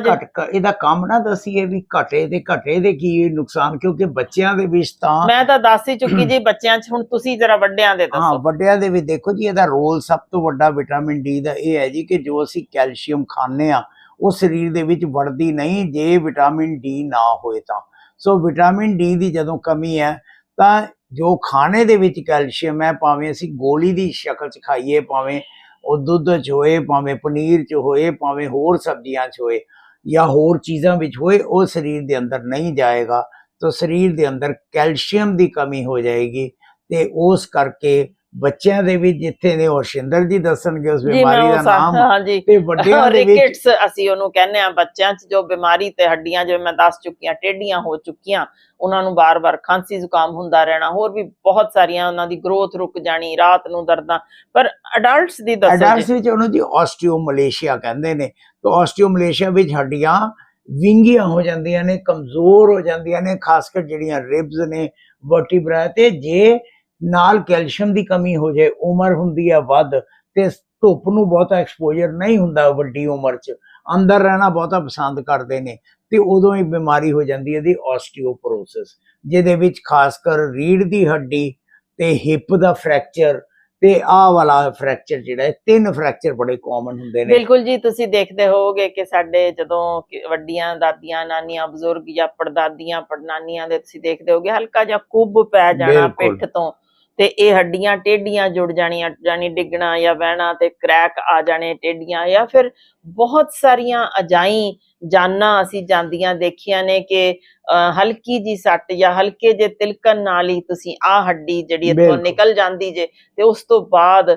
ਇਹਦਾ ਕੰਮ ਨਾ ਦਸੀਏ ਵੀ ਘਟੇ ਤੇ ਘਟੇ ਦੇ ਕੀ ਨੁਕਸਾਨ ਕਿਉਂਕਿ ਬੱਚਿਆਂ ਦੇ ਵਿੱਚ ਤਾਂ ਮੈਂ ਤਾਂ ਦੱਸ ਹੀ ਚੁੱਕੀ ਜੀ ਬੱਚਿਆਂ 'ਚ ਹੁਣ ਤੁਸੀਂ ਜਰਾ ਵੱਡਿਆਂ ਦੇ ਹਾਂ ਦੱਸੋ ਵੱਡਿਆਂ ਦੇ ਵੀ ਦੇਖੋ ਜੀ ਇਹਦਾ ਰੋਲ ਸਭ ਤੋਂ ਵੱਡਾ ਵਿਟਾਮਿਨ ਡੀ ਦਾ ਇਹ ਹੈ ਜੀ ਕਿ ਜੋ ਅਸੀਂ ਕੈਲਸ਼ੀਅਮ ਖਾਂਦੇ ਆ ਉਹ ਸਰੀਰ ਦੇ ਵਿੱਚ ਵੜਦੀ ਨਹੀਂ ਜੇ ਵਿਟਾਮਿਨ ਡੀ ਨਾ ਹੋਏ ਤਾਂ। ਸੋ ਵਿਟਾਮਿਨ ਡੀ ਦੀ ਜਦੋਂ ਕਮੀ ਹੈ, ਤਾਂ ਜੋ ਖਾਣੇ ਦੇ ਵਿੱਚ ਕੈਲਸ਼ੀਅਮ ਹੈ, ਭਾਵੇਂ ਅਸੀਂ ਗੋਲੀ ਦੀ ਸ਼ਕਲ ਚ ਖਾਈਏ, ਭਾਵੇਂ ਉਹ ਦੁੱਧ ਚ ਹੋਏ, ਭਾਵੇਂ ਪਨੀਰ ਚ ਹੋਏ, ਭਾਵੇਂ ਹੋਰ ਸਬਜ਼ੀਆਂ ਚ ਹੋਏ ਜਾਂ ਹੋਰ ਚੀਜ਼ਾਂ ਵਿੱਚ ਹੋਏ, ਉਹ ਸਰੀਰ ਦੇ ਅੰਦਰ ਨਹੀਂ ਜਾਏਗਾ। ਤਾਂ ਸਰੀਰ ਦੇ ਅੰਦਰ ਕੈਲਸ਼ੀਅਮ ਦੀ ਕਮੀ ਹੋ ਜਾਏਗੀ ਤੇ ਉਸ ਕਰਕੇ ਬੱਚਿਆਂ ਦੇ ਵਿੱਚ ਜਿੱਥੇ ਨੇ ਹਰਸ਼ਿੰਦਰ ਜੀ ਦੱਸਣਗੇ ਉਸ ਬਿਮਾਰੀ ਦਾ ਨਾਮ। ਹਾਂਜੀ ਤੇ ਵੱਡਿਆਂ ਦੇ ਵਿੱਚ ਰਿਕਟਸ ਅਸੀਂ ਉਹਨੂੰ ਕਹਿੰਦੇ ਆ ਬੱਚਿਆਂ 'ਚ ਜੋ ਬਿਮਾਰੀ ਤੇ ਹੱਡੀਆਂ ਜਿਵੇਂ ਮੈਂ ਦੱਸ ਚੁੱਕੀ ਟੇਢੀਆਂ ਹੋ ਚੁੱਕੀਆਂ ਉਹਨਾਂ ਨੂੰ ਬਾਰ-ਬਾਰ ਖਾਂਸੀ ਜ਼ੁਕਾਮ ਹੁੰਦਾ ਰਹਿਣਾ ਹੋਰ ਵੀ ਬਹੁਤ ਸਾਰੀਆਂ ਉਹਨਾਂ ਦੀ ਗਰੋਥ ਰੁਕ ਜਾਣੀ ਰਾਤ ਨੂੰ ਦਰਦਾਂ। ਪਰ ਅਡਲਟਸ ਦੀ ਦੱਸੋ ਅਡਲਟਸ ਵਿੱਚ ਉਹਨੂੰ ਜੀ ਆਸਟੀਓਮਲੇਸ਼ੀਆ ਕਹਿੰਦੇ ਨੇ। ਤਾਂ ਆਸਟੀਓਮਲੇਸ਼ੀਆ ਵਿੱਚ ਹੱਡੀਆਂ ਵਿੰਗੀਆਂ ਹੋ ਜਾਂਦੀਆਂ ਨੇ ਕਮਜ਼ੋਰ ਹੋ ਜਾਂਦੀਆਂ ਨੇ ਖਾਸ ਕਰ ਜਿਹੜੀਆਂ ਰਿਬਸ ਨੇ ਵਰਟੀਬਰਾ ਤੇ। ਜੇ ਨਾਲ ਕੈਲਸ਼ੀਅਮ ਦੀ ਕਮੀ ਹੋ ਜਾਏ ਉਮਰ ਹੁੰਦੀ ਹੈ ਵੱਧ ਤੇ ਧੁੱਪ ਨੂੰ ਬਹੁਤਾ ਐਕਸਪੋਜ਼ਰ ਨਹੀਂ ਹੁੰਦਾ ਵੱਡੀ ਉਮਰ 'ਚ। ਅੰਦਰ ਰਹਿਣਾ ਬਹੁਤਾ ਪਸੰਦ ਕਰਦੇ ਨੇ ਤੇ ਉਦੋਂ ਹੀ ਬਿਮਾਰੀ ਹੋ ਜਾਂਦੀ ਹੈ ਦੀ ਆਸਟੀਓਪੋਰੋਸਿਸ ਜਿਹਦੇ ਵਿੱਚ ਖਾਸ ਕਰ ਰੀੜ ਦੀ ਹੱਡੀ ਤੇ ਹਿੱਪ ਦਾ ਫ੍ਰੈਕਚਰ ਤੇ ਆਹ ਵਾਲਾ ਫ੍ਰੈਕਚਰ ਜਿਹੜਾ ਹੈ ਤਿੰਨ ਫ੍ਰੈਕਚਰ ਬੜੇ ਕਾਮਨ ਹੁੰਦੇ ਨੇ। ਬਿਲਕੁਲ ਜੀ ਤੁਸੀਂ ਦੇਖਦੇ ਹੋਵੋਗੇ ਕਿ ਸਾਡੇ ਜਦੋਂ ਵੱਡੀਆਂ ਦਾਦੀਆਂ ਨਾਨੀਆਂ ਬਜ਼ੁਰਗ ਜਾਂ ਪੜਦਾਦੀਆਂ ਪੜਨਾਨੀਆਂ ਦੇ ਤੁਸੀਂ ਦੇਖਦੇ ਹੋਗੇ ਹਲਕਾ ਜਿਹਾ ਕੁੱਬ ਪੈ ਜਾਣਾ। ਪਿੱਠ ਤੋਂ। ਤੇ ਇਹ ਹੱਡੀਆਂ ਟੇਢੀਆਂ ਜੁੜ ਜਾਣੀਆਂ ਜਾਨੀ ਡਿੱਗਣਾ ਜਾਂ ਵਹਿਣਾ ਤੇ ਕ੍ਰੈਕ ਆ ਜਾਣੇ ਟੇਢੀਆਂ ਜਾਂ ਫਿਰ ਬਹੁਤ ਸਾਰੀਆਂ ਅਜਾਈ ਜਾਨਾਂ ਅਸੀਂ ਜਾਂਦੀਆਂ ਦੇਖੀਆਂ ਨੇ ਕਿ ਹਲਕੀ ਜੀ ਸੱਟ ਜਾਂ ਹਲਕੇ ਜੇ ਤਿਲਕਣ ਨਾਲ ਹੀ ਤੁਸੀਂ ਆ ਹੱਡੀ ਜਿਹੜੀ ਇੱਥੋਂ। ਨਿਕਲ ਜਾਂਦੀ ਜੇ ਤੇ ਉਸ ਤੋਂ ਬਾਅਦ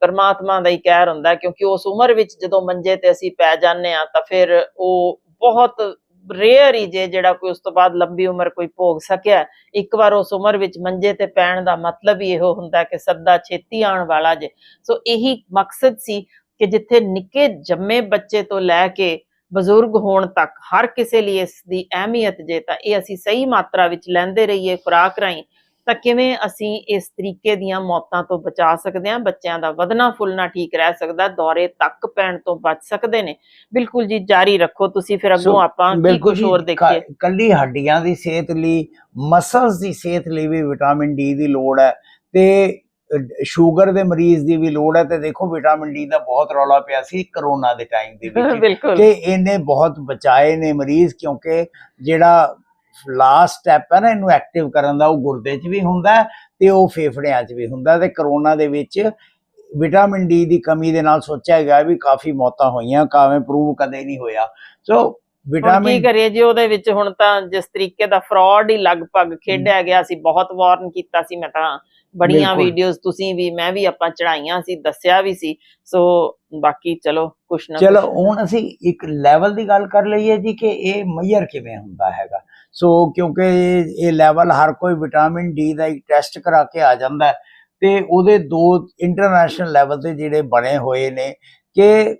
ਪਰਮਾਤਮਾ ਦਾ ਹੀ ਕਹਿਰ ਹੁੰਦਾ ਕਿਉਂਕਿ ਉਸ ਉਮਰ ਵਿੱਚ ਜਦੋਂ ਮੰਜੇ ਤੇ ਅਸੀਂ ਪੈ ਜਾਂਦੇ ਆ ਤਾਂ ਫਿਰ ਉਹ ਬਹੁਤ ਰੇਅਰ ਹੀ ਜੇ ਜਿਹੜਾ ਕੋਈ ਉਸ ਤੋਂ ਬਾਅਦ ਲੰਬੀ ਉਮਰ ਕੋਈ ਭੋਗ ਸਕਿਆ ਇੱਕ ਵਾਰ ਉਸ ਉਮਰ ਵਿੱਚ ਮੰਜੇ ਤੇ ਪੈਣ ਦਾ ਮਤਲਬ ਹੀ ਇਹੋ ਹੁੰਦਾ ਕਿ ਸੱਦਾ ਛੇਤੀ ਆਉਣ ਵਾਲਾ ਜੇ। ਸੋ ਇਹੀ ਮਕਸਦ ਸੀ ਕਿ ਜਿੱਥੇ ਨਿੱਕੇ ਜੰਮੇ ਬੱਚੇ ਤੋਂ ਲੈ ਕੇ ਬਜ਼ੁਰਗ ਹੋਣ ਤੱਕ ਹਰ ਕਿਸੇ ਲਈ ਇਸ ਦੀ ਅਹਿਮੀਅਤ ਜੇ ਤਾਂ ਇਹ ਅਸੀਂ ਸਹੀ ਮਾਤਰਾ ਵਿੱਚ ਲੈਂਦੇ ਰਹੀਏ, ਖੁਰਾਕ ਰਾਹੀਂ ਤਾਂ ਕਿਵੇਂ ਅਸੀਂ ਇਸ ਤਰੀਕੇ ਦੀਆਂ ਮੌਤਾਂ ਤੋਂ ਬਚਾ ਸਕਦੇ ਹਾਂ? ਬੱਚਿਆਂ ਦਾ ਵਧਣਾ ਫੁੱਲਣਾ ਠੀਕ ਰਹਿ ਸਕਦਾ ਦੌਰੇ ਤੱਕ ਪੈਣ ਤੋਂ ਬਚ ਸਕਦੇ ਨੇ। ਬਿਲਕੁਲ ਜੀ ਜਾਰੀ ਰੱਖੋ ਤੁਸੀਂ ਫਿਰ ਅੱਗੋਂ ਆਪਾਂ ਕੀ ਕੁਝ ਹੋਰ ਦੇਖੀਏ। ਕੱਲੀ ਹੱਡੀਆਂ ਦੀ ਸਿਹਤ ਲਈ ਮਸਲਸ ਦੀ ਸਿਹਤ ਲਈ ਵੀ ਵਿਟਾਮਿਨ ਡੀ ਦੀ ਲੋੜ ਹੈ ਤੇ ਸ਼ੂਗਰ ਦੇ ਮਰੀਜ਼ ਦੀ ਵੀ ਲੋੜ ਹੈ ਤੇ ਦੇਖੋ ਵਿਟਾਮਿਨ ਡੀ ਦਾ ਬਹੁਤ ਰੌਲਾ ਪਿਆ ਸੀ ਕਰੋਨਾ ਦੇ ਟਾਈਮ ਦੇ ਵਿੱਚ ਕਿ ਇਹਨੇ ਬਹੁਤ ਬਚਾਏ ਨੇ ਮਰੀਜ਼ ਕਿਉਂਕਿ ਜਿਹੜਾ ਲਾਸਟ ਸਟੈਪ ਹੈ ਨਾ ਇਹਨੂੰ ਐਕਟਿਵ ਕਰਨ ਦਾ ਉਹ ਗੁਰਦੇ 'ਚ ਵੀ ਹੁੰਦਾ ਤੇ ਉਹ ਫੇਫੜਿਆਂ 'ਚ ਵੀ ਹੁੰਦਾ ਤੇ ਕਰੋਨਾ ਦੇ ਵਿੱਚ ਵਿਟਾਮਿਨ ਡੀ ਦੀ ਕਮੀ ਦੇ ਨਾਲ ਸੋਚਿਆ ਗਿਆ ਵੀ ਕਾਫੀ ਮੌਤਾਂ ਹੋਈਆਂ ਕਾਵੇਂ ਪ੍ਰੂਵ ਕਦੇ ਨਹੀਂ ਹੋਇਆ। ਸੋ ਹੁਣ ਕੀ ਵਿਟਾਮਿਨ ਕਰੀਏ ਜੀ ਉਹਦੇ ਵਿੱਚ ਹੁਣ ਤਾਂ ਜਿਸ ਤਰੀਕੇ ਦਾ ਫਰਾਡ ਹੀ ਲਗਭਗ ਖੇਡਿਆ ਗਿਆ ਸੀ ਬਹੁਤ ਵਾਰਨ ਕੀਤਾ ਸੀ ਮੈਂ ਤਾਂ। ਬੜੀਆਂ। ਵੀਡੀਓਜ਼ ਤੁਸੀਂ ਵੀ ਮੈਂ ਵੀ ਆਪਾਂ ਚੜਾਈਆਂ ਸੀ ਦੱਸਿਆ ਵੀ ਸੀ। ਸੋ ਬਾਕੀ ਚਲੋ ਕੁਛ ਨਾ ਚਲੋ। ਹੁਣ ਅਸੀਂ ਇੱਕ ਲੈਵਲ ਦੀ ਗੱਲ ਕਰ ਲਈਏ ਜੀ ਕਿ ਇਹ ਮਈਰ ਕਿਵੇਂ ਹੁੰਦਾ ਹੈਗਾ। ਸੋ ਕਿਉਂਕਿ ਇਹ- ਲੈਵਲ ਹਰ ਕੋਈ ਵਿਟਾਮਿਨ ਡੀ ਦਾ ਇੱਕ ਟੈਸਟ ਕਰਾ ਕੇ ਆ ਜਾਂਦਾ ਹੈ ਤੇ ਉਹਦੇ ਦੋ ਇੰਟਰਨੈਸ਼ਨਲ ਲੈਵਲ ਤੇ ਜਿਹੜੇ ਬਣੇ ਹੋਏ ਨੇ ਕਿ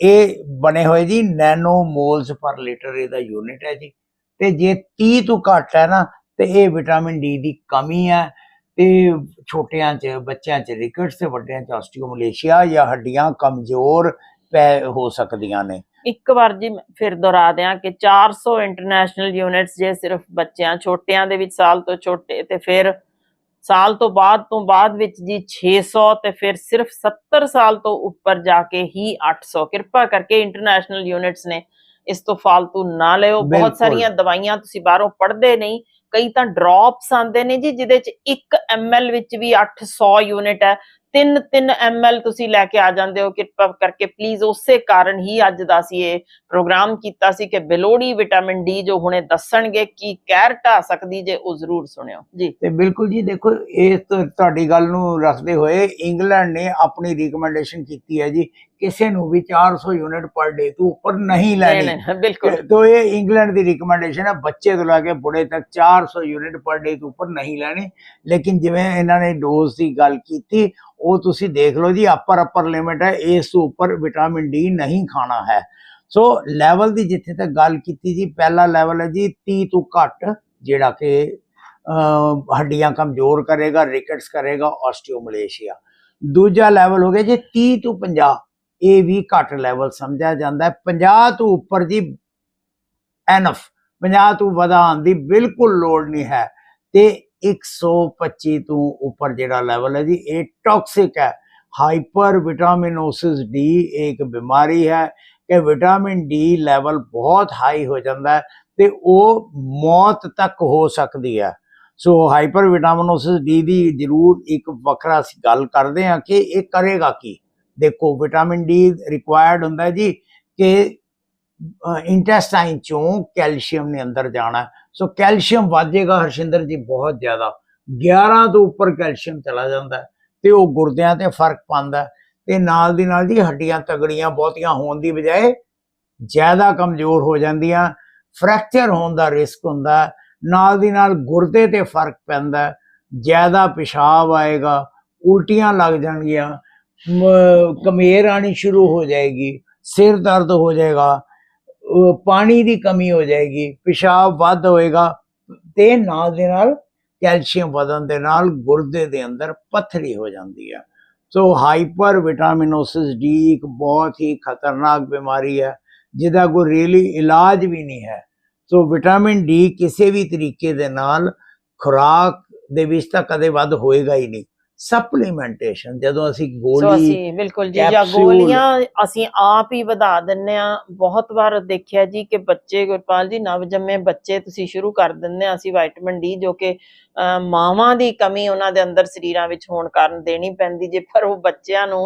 ਇਹ ਬਣੇ ਹੋਏ ਜੀ ਨੈਨੋ ਮੋਲਸ ਪਰ ਲੀਟਰ ਇਹਦਾ ਯੂਨਿਟ ਹੈ ਜੀ। ਤੇ ਜੇ 30 ਤੋਂ ਘੱਟ ਹੈ ਨਾ, ਤੇ ਇਹ ਵਿਟਾਮਿਨ ਡੀ ਦੀ ਕਮੀ ਹੈ। ਤੇ ਛੋਟਿਆਂ 'ਚ, ਬੱਚਿਆਂ 'ਚ ਰਿਕਟਸ ਤੇ ਵੱਡਿਆਂ 'ਚ ਆਸਟੀਓਮਲੇਸ਼ੀਆ ਜਾਂ ਹੱਡੀਆਂ ਕਮਜ਼ੋਰ ਪੈ ਹੋ ਸਕਦੀਆਂ ਨੇ। ਇੱਕ ਵਾਰ ਜੀ ਫਿਰ ਦੁਹਰਾ ਦਿਆਂ ਕਿ 400 ਇੰਟਰਨੈਸ਼ਨਲ ਯੂਨਿਟਸ ਜੇ ਸਿਰਫ ਬੱਚਿਆਂ ਛੋਟਿਆਂ ਦੇ ਵਿੱਚ ਸਾਲ ਤੋਂ ਛੋਟੇ ਤੇ ਫਿਰ ਸਾਲ ਤੋਂ ਬਾਅਦ ਤੋਂ ਬਾਅਦ ਵਿੱਚ ਜੀ 600 ਤੇ ਫਿਰ ਸਿਰਫ 70 ਸਾਲ ਤੋਂ ਉੱਪਰ ਜਾ ਕੇ ਹੀ 800 ਕਿਰਪਾ ਕਰਕੇ ਇੰਟਰਨੈਸ਼ਨਲ ਯੂਨਿਟਸ ਨੇ ਇਸ ਤੋਂ ਫालतू ਨਾ ਲਿਓ। ਬਹੁਤ ਸਾਰੀਆਂ ਦਵਾਈਆਂ ਤੁਸੀਂ ਬਾਹਰੋਂ ਪੜ੍ਹਦੇ ਨਹੀਂ। ਕਈ ਤਾਂ ਡ੍ਰੌਪਸ ਆਉਂਦੇ ਨੇ ਜੀ ਜਿਹਦੇ ਚ 1 ml ਵਿੱਚ ਵੀ 800 ਯੂਨਿਟ ਹੈ। 3 3 ml ਤੁਸੀਂ ਲੈ ਕੇ ਆ ਜਾਂਦੇ ਹੋ ਕਿਰਪਾ ਕਰਕੇ ਪਲੀਜ਼ ਉਸੇ ਕਾਰਨ ਹੀ ਅੱਜ ਦਾ ਸੀ ਇਹ ਪ੍ਰੋਗਰਾਮ ਕੀਤਾ ਸੀ ਕਿ ਬਿਲੋੜੀ ਵਿਟਾਮਿਨ ਡੀ ਜੋ ਹੁਣੇ ਦੱਸਣਗੇ ਕੀ ਕਹਿਰ ਢਾ ਸਕਦੀ ਜੇ ਉਹ ਜ਼ਰੂਰ ਸੁਣਿਓ। ਜੀ। ਤੇ ਬਿਲਕੁਲ ਜੀ, ਦੇਖੋ, ਇਹ ਤੁਹਾਡੀ ਗੱਲ ਨੂੰ ਰੱਖਦੇ ਹੋਏ ਇੰਗਲੈਂਡ ਨੇ ਆਪਣੀ ਰਿਕਮੈਂਡੇਸ਼ਨ ਕੀਤੀ ਹੈ ਜੀ ਕਿਸੇ ਨੂੰ ਵੀ 400 ਯੂਨਿਟ ਪਰ ਡੇ ਤੋਂ ਉੱਪਰ ਨਹੀਂ ਲੈਣੀ। ਬਿਲਕੁਲ। ਤੋਂ ਇਹ ਇੰਗਲੈਂਡ ਦੀ ਰਿਕਮੈਂਡੇਸ਼ਨ ਹੈ ਬੱਚੇ ਤੋਂ ਲੈ ਕੇ ਬੁੜੇ ਤੱਕ 400 ਯੂਨਿਟ ਪਰ ਡੇ ਤੋਂ ਉੱਪਰ ਨਹੀਂ ਲੈਣੀ। ਲੇਕਿਨ ਜਿਵੇਂ ਇਹਨਾਂ ਨੇ ਡੋਜ਼ ਦੀ ਗੱਲ ਕੀਤੀ ਉਹ ਤੁਸੀਂ ਦੇਖ ਲਓ ਜੀ ਅਪਰ ਅਪਰ ਲਿਮਿਟ ਹੈ ਇਸ ਤੋਂ ਉੱਪਰ ਵਿਟਾਮਿਨ ਡੀ ਨਹੀਂ ਖਾਣਾ ਹੈ। ਸੋ ਲੈਵਲ ਦੀ ਜਿੱਥੇ ਤੱਕ ਗੱਲ ਕੀਤੀ ਜੀ ਪਹਿਲਾ ਲੈਵਲ ਹੈ ਜੀ 30 ਤੋਂ ਘੱਟ ਜਿਹੜਾ ਕਿ ਹੱਡੀਆਂ ਕਮਜ਼ੋਰ ਕਰੇਗਾ ਰਿਕਟਸ ਕਰੇਗਾ ਆਸਟੀਓਮਲੇਸ਼ੀਆ ਦੂਜਾ ਲੈਵਲ ਹੋ ਗਿਆ ਜੀ 30 ਤੋਂ 50 ਇਹ ਵੀ ਘੱਟ ਲੈਵਲ ਸਮਝਿਆ ਜਾਂਦਾ ਹੈ। 50 ਤੋਂ ਉੱਪਰ ਜੀ ਐਨਫ 50 ਤੋਂ ਵਧਾਉਣ ਦੀ ਬਿਲਕੁਲ ਲੋੜ ਨਹੀਂ ਹੈ। ਤੇ 125 ਤੋਂ ਉੱਪਰ ਜਿਹੜਾ ਲੈਵਲ ਹੈ ਜੀ, ਇਹ ਟੌਕਸਿਕ ਹੈ। ਹਾਈਪਰ ਵਿਟਾਮਿਨੋਸਿਸ ਡੀ ਇੱਕ ਬਿਮਾਰੀ ਹੈ ਕਿ ਵਿਟਾਮਿਨ ਡੀ ਲੈਵਲ ਬਹੁਤ ਹਾਈ ਹੋ ਜਾਂਦਾ ਹੈ ਤੇ ਉਹ ਮੌਤ ਤੱਕ ਹੋ ਸਕਦੀ ਹੈ। ਸੋ ਹਾਈਪਰ ਵਿਟਾਮਿਨੋਸਿਸ ਡੀ ਦੀ ਜ਼ਰੂਰ ਇੱਕ ਵੱਖਰਾ ਅਸੀਂ ਗੱਲ ਕਰਦੇ ਹਾਂ ਕਿ ਇਹ ਕਰੇਗਾ ਕੀ। ਦੇਖੋ ਵਿਟਾਮਿਨ ਡੀ ਰਿਕੁਆਇਰਡ ਹੁੰਦਾ ਜੀ ਕਿ ਇੰਟੈਸਟਾਈਨ ਚੋਂ ਕੈਲਸ਼ੀਅਮ ਨੇ ਅੰਦਰ ਜਾਣਾ ਸੋ ਕੈਲਸ਼ੀਅਮ ਵਾਜੇਗਾ ਹਰਸ਼ਿੰਦਰ ਜੀ, ਬਹੁਤ ਜ਼ਿਆਦਾ। 11 ਤੋਂ ਉੱਪਰ ਕੈਲਸ਼ੀਅਮ ਚਲਾ ਜਾਂਦਾ ਹੈ ਤੇ ਉਹ ਗੁਰਦਿਆਂ ਤੇ ਫ਼ਰਕ ਪਾਉਂਦਾ ਹੈ ਤੇ ਨਾਲ ਦੀ ਨਾਲ ਜੀ ਹੱਡੀਆਂ ਤਗੜੀਆਂ ਬਹੁਤੀਆਂ ਹੋਣ ਦੀ ਬਜਾਏ ਜ਼ਿਆਦਾ ਕਮਜ਼ੋਰ ਹੋ ਜਾਂਦੀਆਂ ਫ੍ਰੈਕਚਰ ਹੋਣ ਦਾ ਰਿਸਕ ਹੁੰਦਾ ਨਾਲ ਦੀ ਨਾਲ ਗੁਰਦੇ ਤੇ ਫ਼ਰਕ ਪੈਂਦਾ ਜ਼ਿਆਦਾ ਪਿਸ਼ਾਬ ਆਏਗਾ, ਉਲਟੀਆਂ ਲੱਗ ਜਾਣਗੀਆਂ ਕਮੇਰ ਆਣੀ ਸ਼ੁਰੂ ਹੋ ਜਾਏਗੀ, ਸਿਰ ਦਰਦ ਹੋ ਜਾਏਗਾ ਪਾਣੀ ਦੀ ਕਮੀ ਹੋ ਜਾਏਗੀ, ਪਿਸ਼ਾਬ ਵੱਧ ਹੋਏਗਾ, ਤੇ ਨਾਲ ਦੇ ਨਾਲ ਕੈਲਸ਼ੀਅਮ ਵਧਣ ਦੇ ਨਾਲ ਗੁਰਦੇ ਦੇ ਅੰਦਰ ਪੱਥਰੀ ਹੋ ਜਾਂਦੀ ਹੈ। ਸੋ ਹਾਈਪਰ ਵਿਟਾਮਿਨੋਸਿਸ ਡੀ ਇੱਕ ਬਹੁਤ ਹੀ ਖਤਰਨਾਕ ਬਿਮਾਰੀ ਹੈ, ਜਿਹਦਾ ਕੋਈ ਰੀਅਲੀ ਇਲਾਜ ਵੀ ਨਹੀਂ ਹੈ। ਸੋ ਵਿਟਾਮਿਨ ਡੀ ਕਿਸੇ ਵੀ ਤਰੀਕੇ ਦੇ ਨਾਲ ਖੁਰਾਕ ਦੇ ਵਿੱਚ ਤਾਂ ਕਦੇ ਵੱਧ ਹੋਏਗਾ ਹੀ ਨਹੀਂ। ਸਪਲੀਮੈਂਟੇਸ਼ਨ ਜਦੋਂ ਅਸੀਂ ਸੋ ਗੋਲੀ ਅਸੀਂ ਬਿਲਕੁਲ ਜੀ ਜਾਂ ਗੋਲੀਆਂ ਅਸੀਂ ਆਪ ਹੀ ਵਧਾ ਦਿੰਨੇ ਆ ਬਹੁਤ ਵਾਰ ਦੇਖਿਆ ਜੀ ਕਿ ਬੱਚੇ ਗੁਰਪਾਲ ਜੀ ਨਵ ਜੰਮੇ ਬੱਚੇ ਤੁਸੀਂ ਸ਼ੁਰੂ ਕਰ ਦਿੰਦੇ ਆ ਅਸੀਂ ਵਿਟਾਮਿਨ ਡੀ ਜੋ ਕਿ ਮਾਵਾਂ ਦੀ ਕਮੀ ਉਹਨਾਂ ਦੇ ਅੰਦਰ ਸਰੀਰਾਂ ਵਿੱਚ ਹੋਣ ਕਾਰਨ ਦੇਣੀ ਪੈਂਦੀ ਜੇ ਪਰ ਉਹ ਬੱਚਿਆਂ ਨੂੰ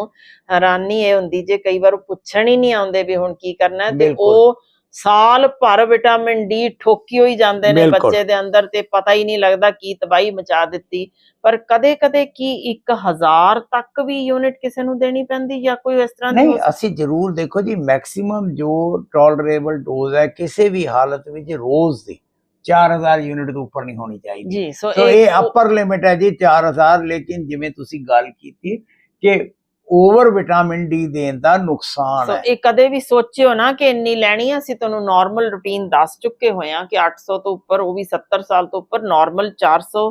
ਹੈਰਾਨੀ ਇਹ ਹੁੰਦੀ ਜੇ ਕਈ ਵਾਰ ਉਹ ਪੁੱਛਣ ਹੀ ਨਹੀਂ ਆਉਂਦੇ ਵੀ ਹੁਣ ਕੀ ਕਰਨਾ ਤੇ। ਉਹ ਸਾਲ ਭਰ ਵਿਟਾਮਿਨ ਡੀ ਠੋਕੀ ਹੋਈ ਜਾਂਦੇ ਨੇ। ਬੱਚੇ ਦੇ ਅੰਦਰ ਤੇ ਪਤਾ ਹੀ ਨਹੀਂ ਲੱਗਦਾ ਕੀ ਤਬਾਹੀ ਮਚਾ ਦਿੱਤੀ ਪਰ ਕਦੇ-ਕਦੇ ਕੀ 1000 ਤੱਕ ਵੀ ਯੂਨਿਟ ਕਿਸੇ ਨੂੰ ਦੇਣੀ ਪੈਂਦੀ ਜਾਂ ਕੋਈ ਇਸ ਤਰ੍ਹਾਂ ਦੀ ਨਹੀਂ? ਅਸੀਂ ਜ਼ਰੂਰ ਦੇਖੋ ਜੀ ਮੈਕਸਿਮਮ ਜੋ ਟੋਲਰੇਬਲ ਡੋਜ਼ ਹੈ ਕਿਸੇ ਵੀ ਹਾਲਤ ਵਿੱਚ ਰੋਜ਼ ਦੀ 4000 ਯੂਨਿਟ ਤੋਂ ਉੱਪਰ ਨਹੀਂ ਹੋਣੀ ਚਾਹੀਦੀ ਜੀ ਸੋ ਇਹ ਅਪਰ ਲਿਮਿਟ ਹੈ ਜੀ 4000 ਲੇਕਿਨ ਜਿਵੇਂ ਤੁਸੀਂ ਗੱਲ ਕੀਤੀ ਕਿ ਓਵਰ ਵਿਟਾਮਿਨ ਡੀ ਦੇਣ ਦਾ ਨੁਕਸਾਨ ਸੋ ਹੈ। ਇਹ ਕਦੇ ਵੀ ਸੋਚਿਓ ਨਾ ਕਿ ਇੰਨੀ ਲੈਣੀ ਆ ਅਸੀਂ ਤੁਹਾਨੂੰ ਨਾਰਮਲ ਰੁਟੀਨ ਦੱਸ ਚੁੱਕੇ ਹੋਏ ਆ ਕਿ 800 ਤੋਂ ਉੱਪਰ ਉਹ ਵੀ 70 ਸਾਲ ਤੋਂ ਉੱਪਰ ਨਾਰਮਲ 400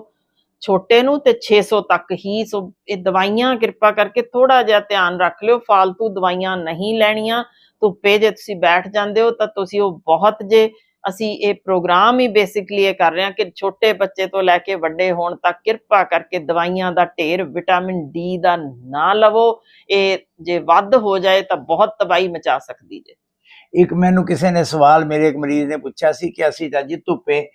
ਛੋਟੇ ਨੂੰ ਤੇ 600 ਤੱਕ ਹੀ। ਸੋ ਇਹ ਦਵਾਈਆਂ ਕਿਰਪਾ ਕਰਕੇ ਥੋੜਾ ਜਿਹਾ ਧਿਆਨ ਰੱਖ ਲਿਓ ਫालतू ਦਵਾਈਆਂ ਨਹੀਂ ਲੈਣੀਆਂ। ਧੁੱਪੇ ਜੇ ਤੁਸੀਂ ਬੈਠ ਜਾਂਦੇ ਹੋ ਤਾਂ ਤੁਸੀਂ ਉਹ ਬਹੁਤ ਜੇ ਅਸੀਂ ਇਹ ਪ੍ਰੋਗਰਾਮ ਹੀ ਬੇਸਿਕਲੀ ਇਹ ਕਰ ਰਹੇ ਹਾਂ ਕਿ ਛੋਟੇ ਬੱਚੇ ਤੋਂ ਲੈ ਕੇ ਵੱਡੇ ਹੋਣ ਤੱਕ ਕਿਰਪਾ ਕਰਕੇ ਦਵਾਈਆਂ ਦਾ ਢੇਰ ਵਿਟਾਮਿਨ ਡੀ ਦਾ ਨਾ ਲਵੋ। ਇਹ ਜੇ ਵੱਧ ਹੋ ਜਾਏ ਤਾਂ ਬਹੁਤ ਤਬਾਹੀ ਮਚਾ ਸਕਦੀ ਜੇ। ਇੱਕ ਮੈਨੂੰ ਕਿਸੇ ਨੇ ਸਵਾਲ, ਮੇਰੇ ਇੱਕ ਮਰੀਜ਼ ਨੇ ਪੁੱਛਿਆ ਸੀ ਕਿ ਅਸੀਂ ਤਾਂ ਜੀ ਧੁੱਪੇ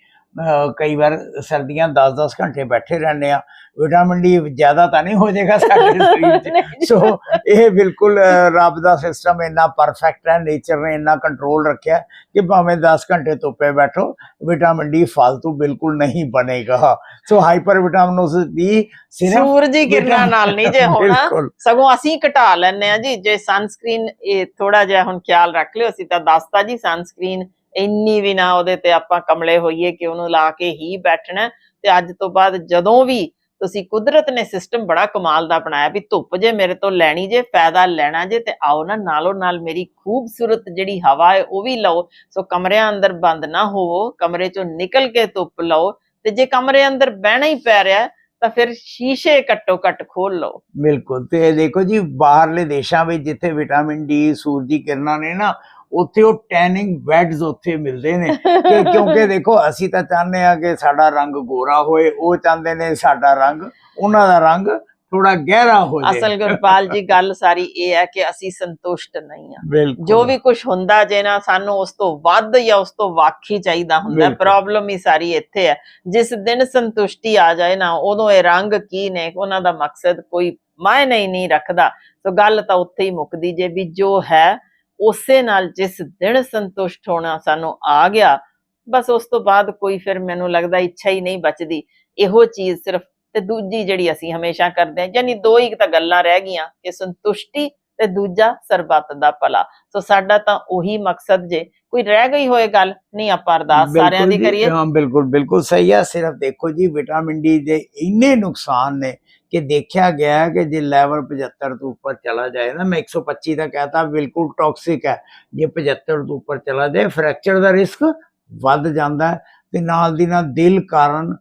ਕਈ ਵਾਰ ਸਰਦੀਆਂ 10-10 ਘੰਟੇ ਬੈਠੇ ਰਹਿੰਦੇ ਆ ਵਿਟਾਮਿਨ ਡੀ ਜ਼ਿਆਦਾ ਤਾਂ ਨਹੀਂ ਹੋ ਜਾਏਗਾ ਸਾਡੇ ਸਰੀਰ 'ਚ। ਸੋ ਇਹ ਬਿਲਕੁਲ ਰੱਬ ਦਾ ਸਿਸਟਮ ਇੰਨਾ ਪਰਫੈਕਟ ਹੈ ਨੇਚਰ ਨੇ ਇੰਨਾ ਕੰਟਰੋਲ ਰੱਖਿਆ ਕਿ ਭਾਵੇਂ 10 ਘੰਟੇ ਧੁੱਪੇ ਬੈਠੋ ਵਿਟਾਮਿਨ ਡੀ ਫालतू ਬਿਲਕੁਲ ਨਹੀਂ ਬਣੇਗਾ। ਸੋ ਹਾਈਪਰ ਵਿਟਾਮਿਨੋਸਿਸ ਦੀ ਸਿਰਫ ਸੂਰਜੀ ਕਿਰਨਾਂ ਨਾਲ ਨਹੀਂ ਜੇ ਹੋਣਾ ਸਗੋਂ ਅਸੀਂ ਘਟਾ ਲੈਂਦੇ ਆ ਜੀ। ਜੇ ਸਨਸਕ੍ਰੀਨ ਇਹ ਥੋੜਾ ਜਿਹਾ ਹੁਣ ਖਿਆਲ ਰੱਖ ਲਿਓ ਅਸੀਂ ਤਾਂ ਦੱਸਤਾ ਜੀ ਸਨਸਕ੍ਰੀਨ ਇੰਨੀ ਵੀ ਨਾ ਉਹਦੇ ਤੇ ਆਪਾਂ ਕਮਲੇ ਹੋਈਏ ਕਿ ਉਹਨੂੰ ਲਾ ਕੇ ਹੀ ਬੈਠਣਾ ਤੇ ਅੱਜ ਤੋਂ ਬਾਅਦ ਜਦੋਂ ਵੀ ਤੁਸੀਂ ਕੁਦਰਤ ਨੇ ਸਿਸਟਮ ਬੜਾ ਕਮਾਲ ਦਾ ਬਣਾਇਆ ਵੀ ਧੁੱਪ ਜੇ ਮੇਰੇ ਤੋਂ ਲੈਣੀ ਜੇ, ਫਾਇਦਾ ਲੈਣਾ ਜੇ ਤੇ ਆਓ ਨਾ ਨਾਲੋਂ ਨਾਲ ਮੇਰੀ ਖੂਬਸੂਰਤ ਜਿਹੜੀ ਹਵਾ ਹੈ ਉਹ ਵੀ ਲਓ। ਸੋ ਕਮਰਿਆਂ ਅੰਦਰ ਬੰਦ ਨਾ ਹੋਵੋ, ਕਮਰੇ ਚੋਂ ਨਿਕਲ ਕੇ ਧੁੱਪ ਲਓ ਤੇ ਜੇ ਕਮਰੇ ਅੰਦਰ ਬਹਿਣਾ ਹੀ ਪੈ ਰਿਹਾ ਤਾਂ ਫਿਰ ਸ਼ੀਸ਼ੇ ਘੱਟੋ ਘੱਟ ਖੋਲ ਲਓ। ਬਿਲਕੁਲ, ਤੇ ਦੇਖੋ ਜੀ, ਬਾਹਰਲੇ ਦੇਸ਼ਾਂ ਵਿੱਚ ਜਿੱਥੇ ਵਿਟਾਮਿਨ ਡੀ ਸੂਰਜੀ ਕਿਰਨਾਂ ਨੇ ਨਾ ਉੱਥੇ ਉਹ ਟੈਨਿੰਗ ਬੈਡਸ ਉੱਥੇ ਮਿਲਦੇ ਨੇ। ਕਿ ਕਿਉਂਕਿ ਦੇਖੋ ਅਸੀਂ ਤਾਂ ਚਾਹੁੰਦੇ ਆ ਕਿ ਸਾਡਾ ਰੰਗ ਗੋਰਾ ਹੋਏ ਉਹ ਚਾਹੁੰਦੇ ਨੇ ਸਾਡਾ ਰੰਗ ਉਹਨਾਂ ਦਾ ਰੰਗ ਥੋੜਾ ਗਹਿਰਾ ਹੋ ਜਾਏ। ਅਸਲ ਗੁਰਪਾਲ ਜੀ ਗੱਲ ਸਾਰੀ ਇਹ ਹੈ ਕਿ ਅਸੀਂ ਸੰਤੁਸ਼ਟ ਨਹੀਂ ਆ ਜੋ ਵੀ ਕੁਝ ਹੁੰਦਾ ਜੇ ਨਾ ਸਾਨੂੰ ਉਸ ਤੋਂ ਵੱਧ ਜਾਂ ਉਸ ਤੋਂ ਵੱਖ ਹੀ ਚਾਹੀਦਾ ਹੁੰਦਾ। ਪ੍ਰੋਬਲਮ ਹੀ ਸਾਰੀ ਇੱਥੇ ਹੈ। ਜਿਸ ਦਿਨ ਸੰਤੁਸ਼ਟੀ ਆ ਜਾਏ ਨਾ ਉਦੋਂ ਇਹ ਰੰਗ ਕੀ ਨੇ ਉਹਨਾਂ ਦਾ ਮਕਸਦ ਕੋਈ ਮਾਇਨੇ ਨਹੀਂ ਰੱਖਦਾ। ਸੋ ਗੱਲ ਤਾਂ ਉੱਥੇ ਹੀ ਮੁੱਕਦੀ ਜੇ ਵੀ ਜੋ ਹੈ ਉਸੇ ਨਾਲ ਜਿਸ ਦਿਨ ਸੰਤੁਸ਼ਟ ਹੋਣਾ ਸਾਨੂੰ ਆ ਗਿਆ ਬਸ ਉਸ ਤੋਂ ਬਾਅਦ ਕੋਈ ਫਿਰ ਮੈਨੂੰ ਲੱਗਦਾ ਇੱਛਾ ਹੀ ਨਹੀਂ ਬਚਦੀ। ਇਹੋ ਚੀਜ਼ ਸਿਰਫ ਤੇ ਦੂਜੀ ਜਿਹੜੀ ਅਸੀਂ ਹਮੇਸ਼ਾ ਕਰਦੇ ਹਾਂ ਯਾਨੀ ਦੋ ਹੀ ਤਾਂ ਗੱਲਾਂ ਰਹਿ ਗਈਆਂ ਕਿ ਸੰਤੁਸ਼ਟੀ ਤੇ ਦੂਜਾ ਸਰਬੱਤ ਦਾ ਭਲਾ। ਸੋ ਸਾਡਾ ਤਾਂ ਉਹੀ ਮਕਸਦ ਜੇ ਕੋਈ ਰਹਿ ਗਈ ਹੋਏ ਗੱਲ ਨਹੀਂ ਆਪਾਂ ਅਰਦਾਸ ਸਾਰਿਆਂ ਦੀ ਕਰੀਏ। ਹਾਂ ਬਿਲਕੁਲ ਬਿਲਕੁਲ ਸਹੀ ਹੈ ਸਿਰਫ ਦੇਖੋ ਜੀ ਵਿਟਾਮਿਨ ਡੀ ਦੇ ਇੰਨੇ ਨੁਕਸਾਨ ਨੇ ਕਿ ਦੇਖਿਆ ਗਿਆ ਕਿ ਜੇ ਲੈਵਲ 75 ਤੋਂ ਉੱਪਰ ਚਲਾ ਜਾਏ ਨਾ ਮੈਂ 125 ਦਾ ਕਹਤਾ ਬਿਲਕੁਲ ਟੌਕਸਿਕ ਹੈ ਜੇ 75 ਤੋਂ ਉੱਪਰ ਚਲਾ ਜਾਏ ਫ੍ਰੈਕਚਰ ਦਾ ਰਿਸਕ ਵੱਧ ਜਾਂਦਾ ਹੈ ਤੇ ਨਾਲ ਦੀ ਨਾਲ ਦਿਲ ਕਾਰਨ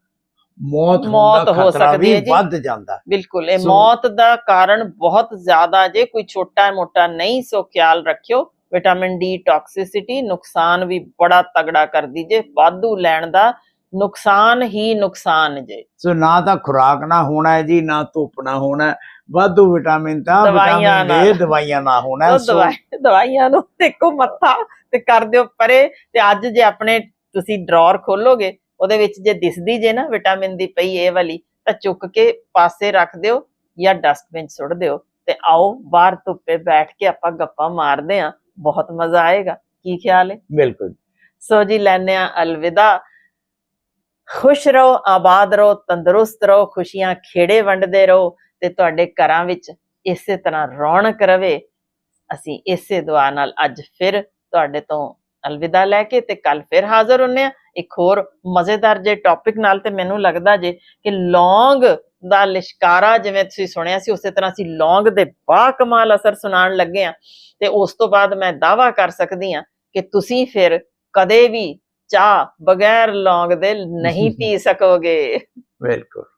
ਮੌਤ ਮੌਤ ਦਾ ਹੋ ਸਕਦੀ ਹੈ ਜੀ। ਵੱਧ ਜਾਂਦਾ। ਬਿਲਕੁਲ ਇਹ ਮੌਤ ਦਾ ਕਾਰਨ ਬਹੁਤ ਜ਼ਿਆਦਾ ਜੇ ਕੋਈ ਛੋਟਾ ਮੋਟਾ ਨਹੀਂ ਸੋ ਖਿਆਲ ਰੱਖਿਓ ਵਿਟਾਮਿਨ ਡੀ ਟੌਕਸਿਸਿਟੀ ਨੁਕਸਾਨ ਵੀ ਬੜਾ ਤਗੜਾ ਕਰਦੀ ਜੇ ਵਾਧੂ ਲੈਣ ਦਾ ਨੁਕਸਾਨ ਹੀ ਨੁਕਸਾਨ ਜੇ। ਸੋ ਨਾ ਤਾਂ ਖੁਰਾਕ ਨਾ ਹੋਣਾ ਹੈ ਜੀ ਨਾ ਧੁੱਪ ਨਾ ਹੋਣਾ ਹੈ। ਵਾਧੂ ਵਿਟਾਮਿਨ ਤਾਂ ਵਿਟਾਮਿਨ ਨਾਲ। ਦਵਾਈਆਂ ਨਾ ਹੋਣਾ ਸੋ ਦਵਾਈ ਦਵਾਈਆਂ ਨੂੰ ਦੇਖੋ ਮੱਥਾ ਤੇ ਕਰ ਦਿਓ ਪਰੇ। ਤੇ ਅੱਜ ਜੇ ਆਪਣੇ ਤੁਸੀਂ ਡਰਾਅਰ ਖੋਲੋਗੇ ਉਹਦੇ ਵਿੱਚ ਜੇ ਦਿਸਦੀ ਜੇ ਨਾ ਵਿਟਾਮਿਨ ਦੀ ਪਈ ਇਹ ਵਾਲੀ ਤਾਂ ਚੁੱਕ ਕੇ ਪਾਸੇ ਰੱਖ ਦਿਓ ਜਾਂ ਡਸਟਬਿਨ ਸੁੱਟ ਦਿਓ ਤੇ ਆਓ ਬਾਹਰ ਧੁੱਪੇ ਬੈਠ ਕੇ ਆਪਾਂ ਗੱਪਾਂ ਮਾਰਦੇ ਆਂ ਬਹੁਤ ਮਜ਼ਾ ਆਏਗਾ। ਕੀ ਖਿਆਲ ਹੈ? ਬਿਲਕੁਲ। ਸੋ ਜੀ ਲੈਨੇ ਆ ਅਲਵਿਦਾ। ਖੁਸ਼ ਰਹੋ, ਆਬਾਦ ਰਹੋ, ਤੰਦਰੁਸਤ ਰਹੋ, ਖੁਸ਼ੀਆਂ ਖੇੜੇ ਵੰਡਦੇ ਰਹੋ ਤੇ ਤੁਹਾਡੇ ਘਰਾਂ ਵਿੱਚ ਇਸੇ ਤਰ੍ਹਾਂ ਰੌਣਕ ਰਵੇ। ਅਸੀਂ ਇਸੇ ਦੁਆ ਨਾਲ ਅੱਜ ਫਿਰ ਤੁਹਾਡੇ ਤੋਂ ਅਲਵਿਦਾ ਲੈ ਕੇ ਤੇ ਕੱਲ ਫਿਰ ਹਾਜ਼ਰ ਹੁੰਨੇ ਆ। ਇੱਕ ਹੋਰ ਮਜ਼ੇਦਾਰ ਜੇ ਟੌਪਿਕ ਨਾਲ ਤੇ ਮੈਨੂੰ ਲੱਗਦਾ ਜੇ ਕਿ ਲੌਂਗ ਦਾ ਲਿਸ਼ਕਾਰਾ ਜਿਵੇਂ ਤੁਸੀਂ ਸੁਣਿਆ ਸੀ, ਉਸੇ ਤਰ੍ਹਾਂ ਅਸੀਂ ਲੌਂਗ ਦੇ ਬਾ ਕਮਾਲ ਅਸਰ ਸੁਣਾਉਣ ਲੱਗੇ ਆ। ਤੇ ਉਸ ਤੋਂ ਬਾਅਦ ਮੈਂ ਦਾਵਾ ਕਰ ਸਕਦੀ ਆ ਕਿ ਤੁਸੀਂ ਫਿਰ ਕਦੇ ਵੀ ਚਾਹ ਬਗੈਰ ਲੌਂਗ ਦੇ ਨਹੀਂ ਪੀ ਸਕੋਗੇ। ਬਿਲਕੁਲ।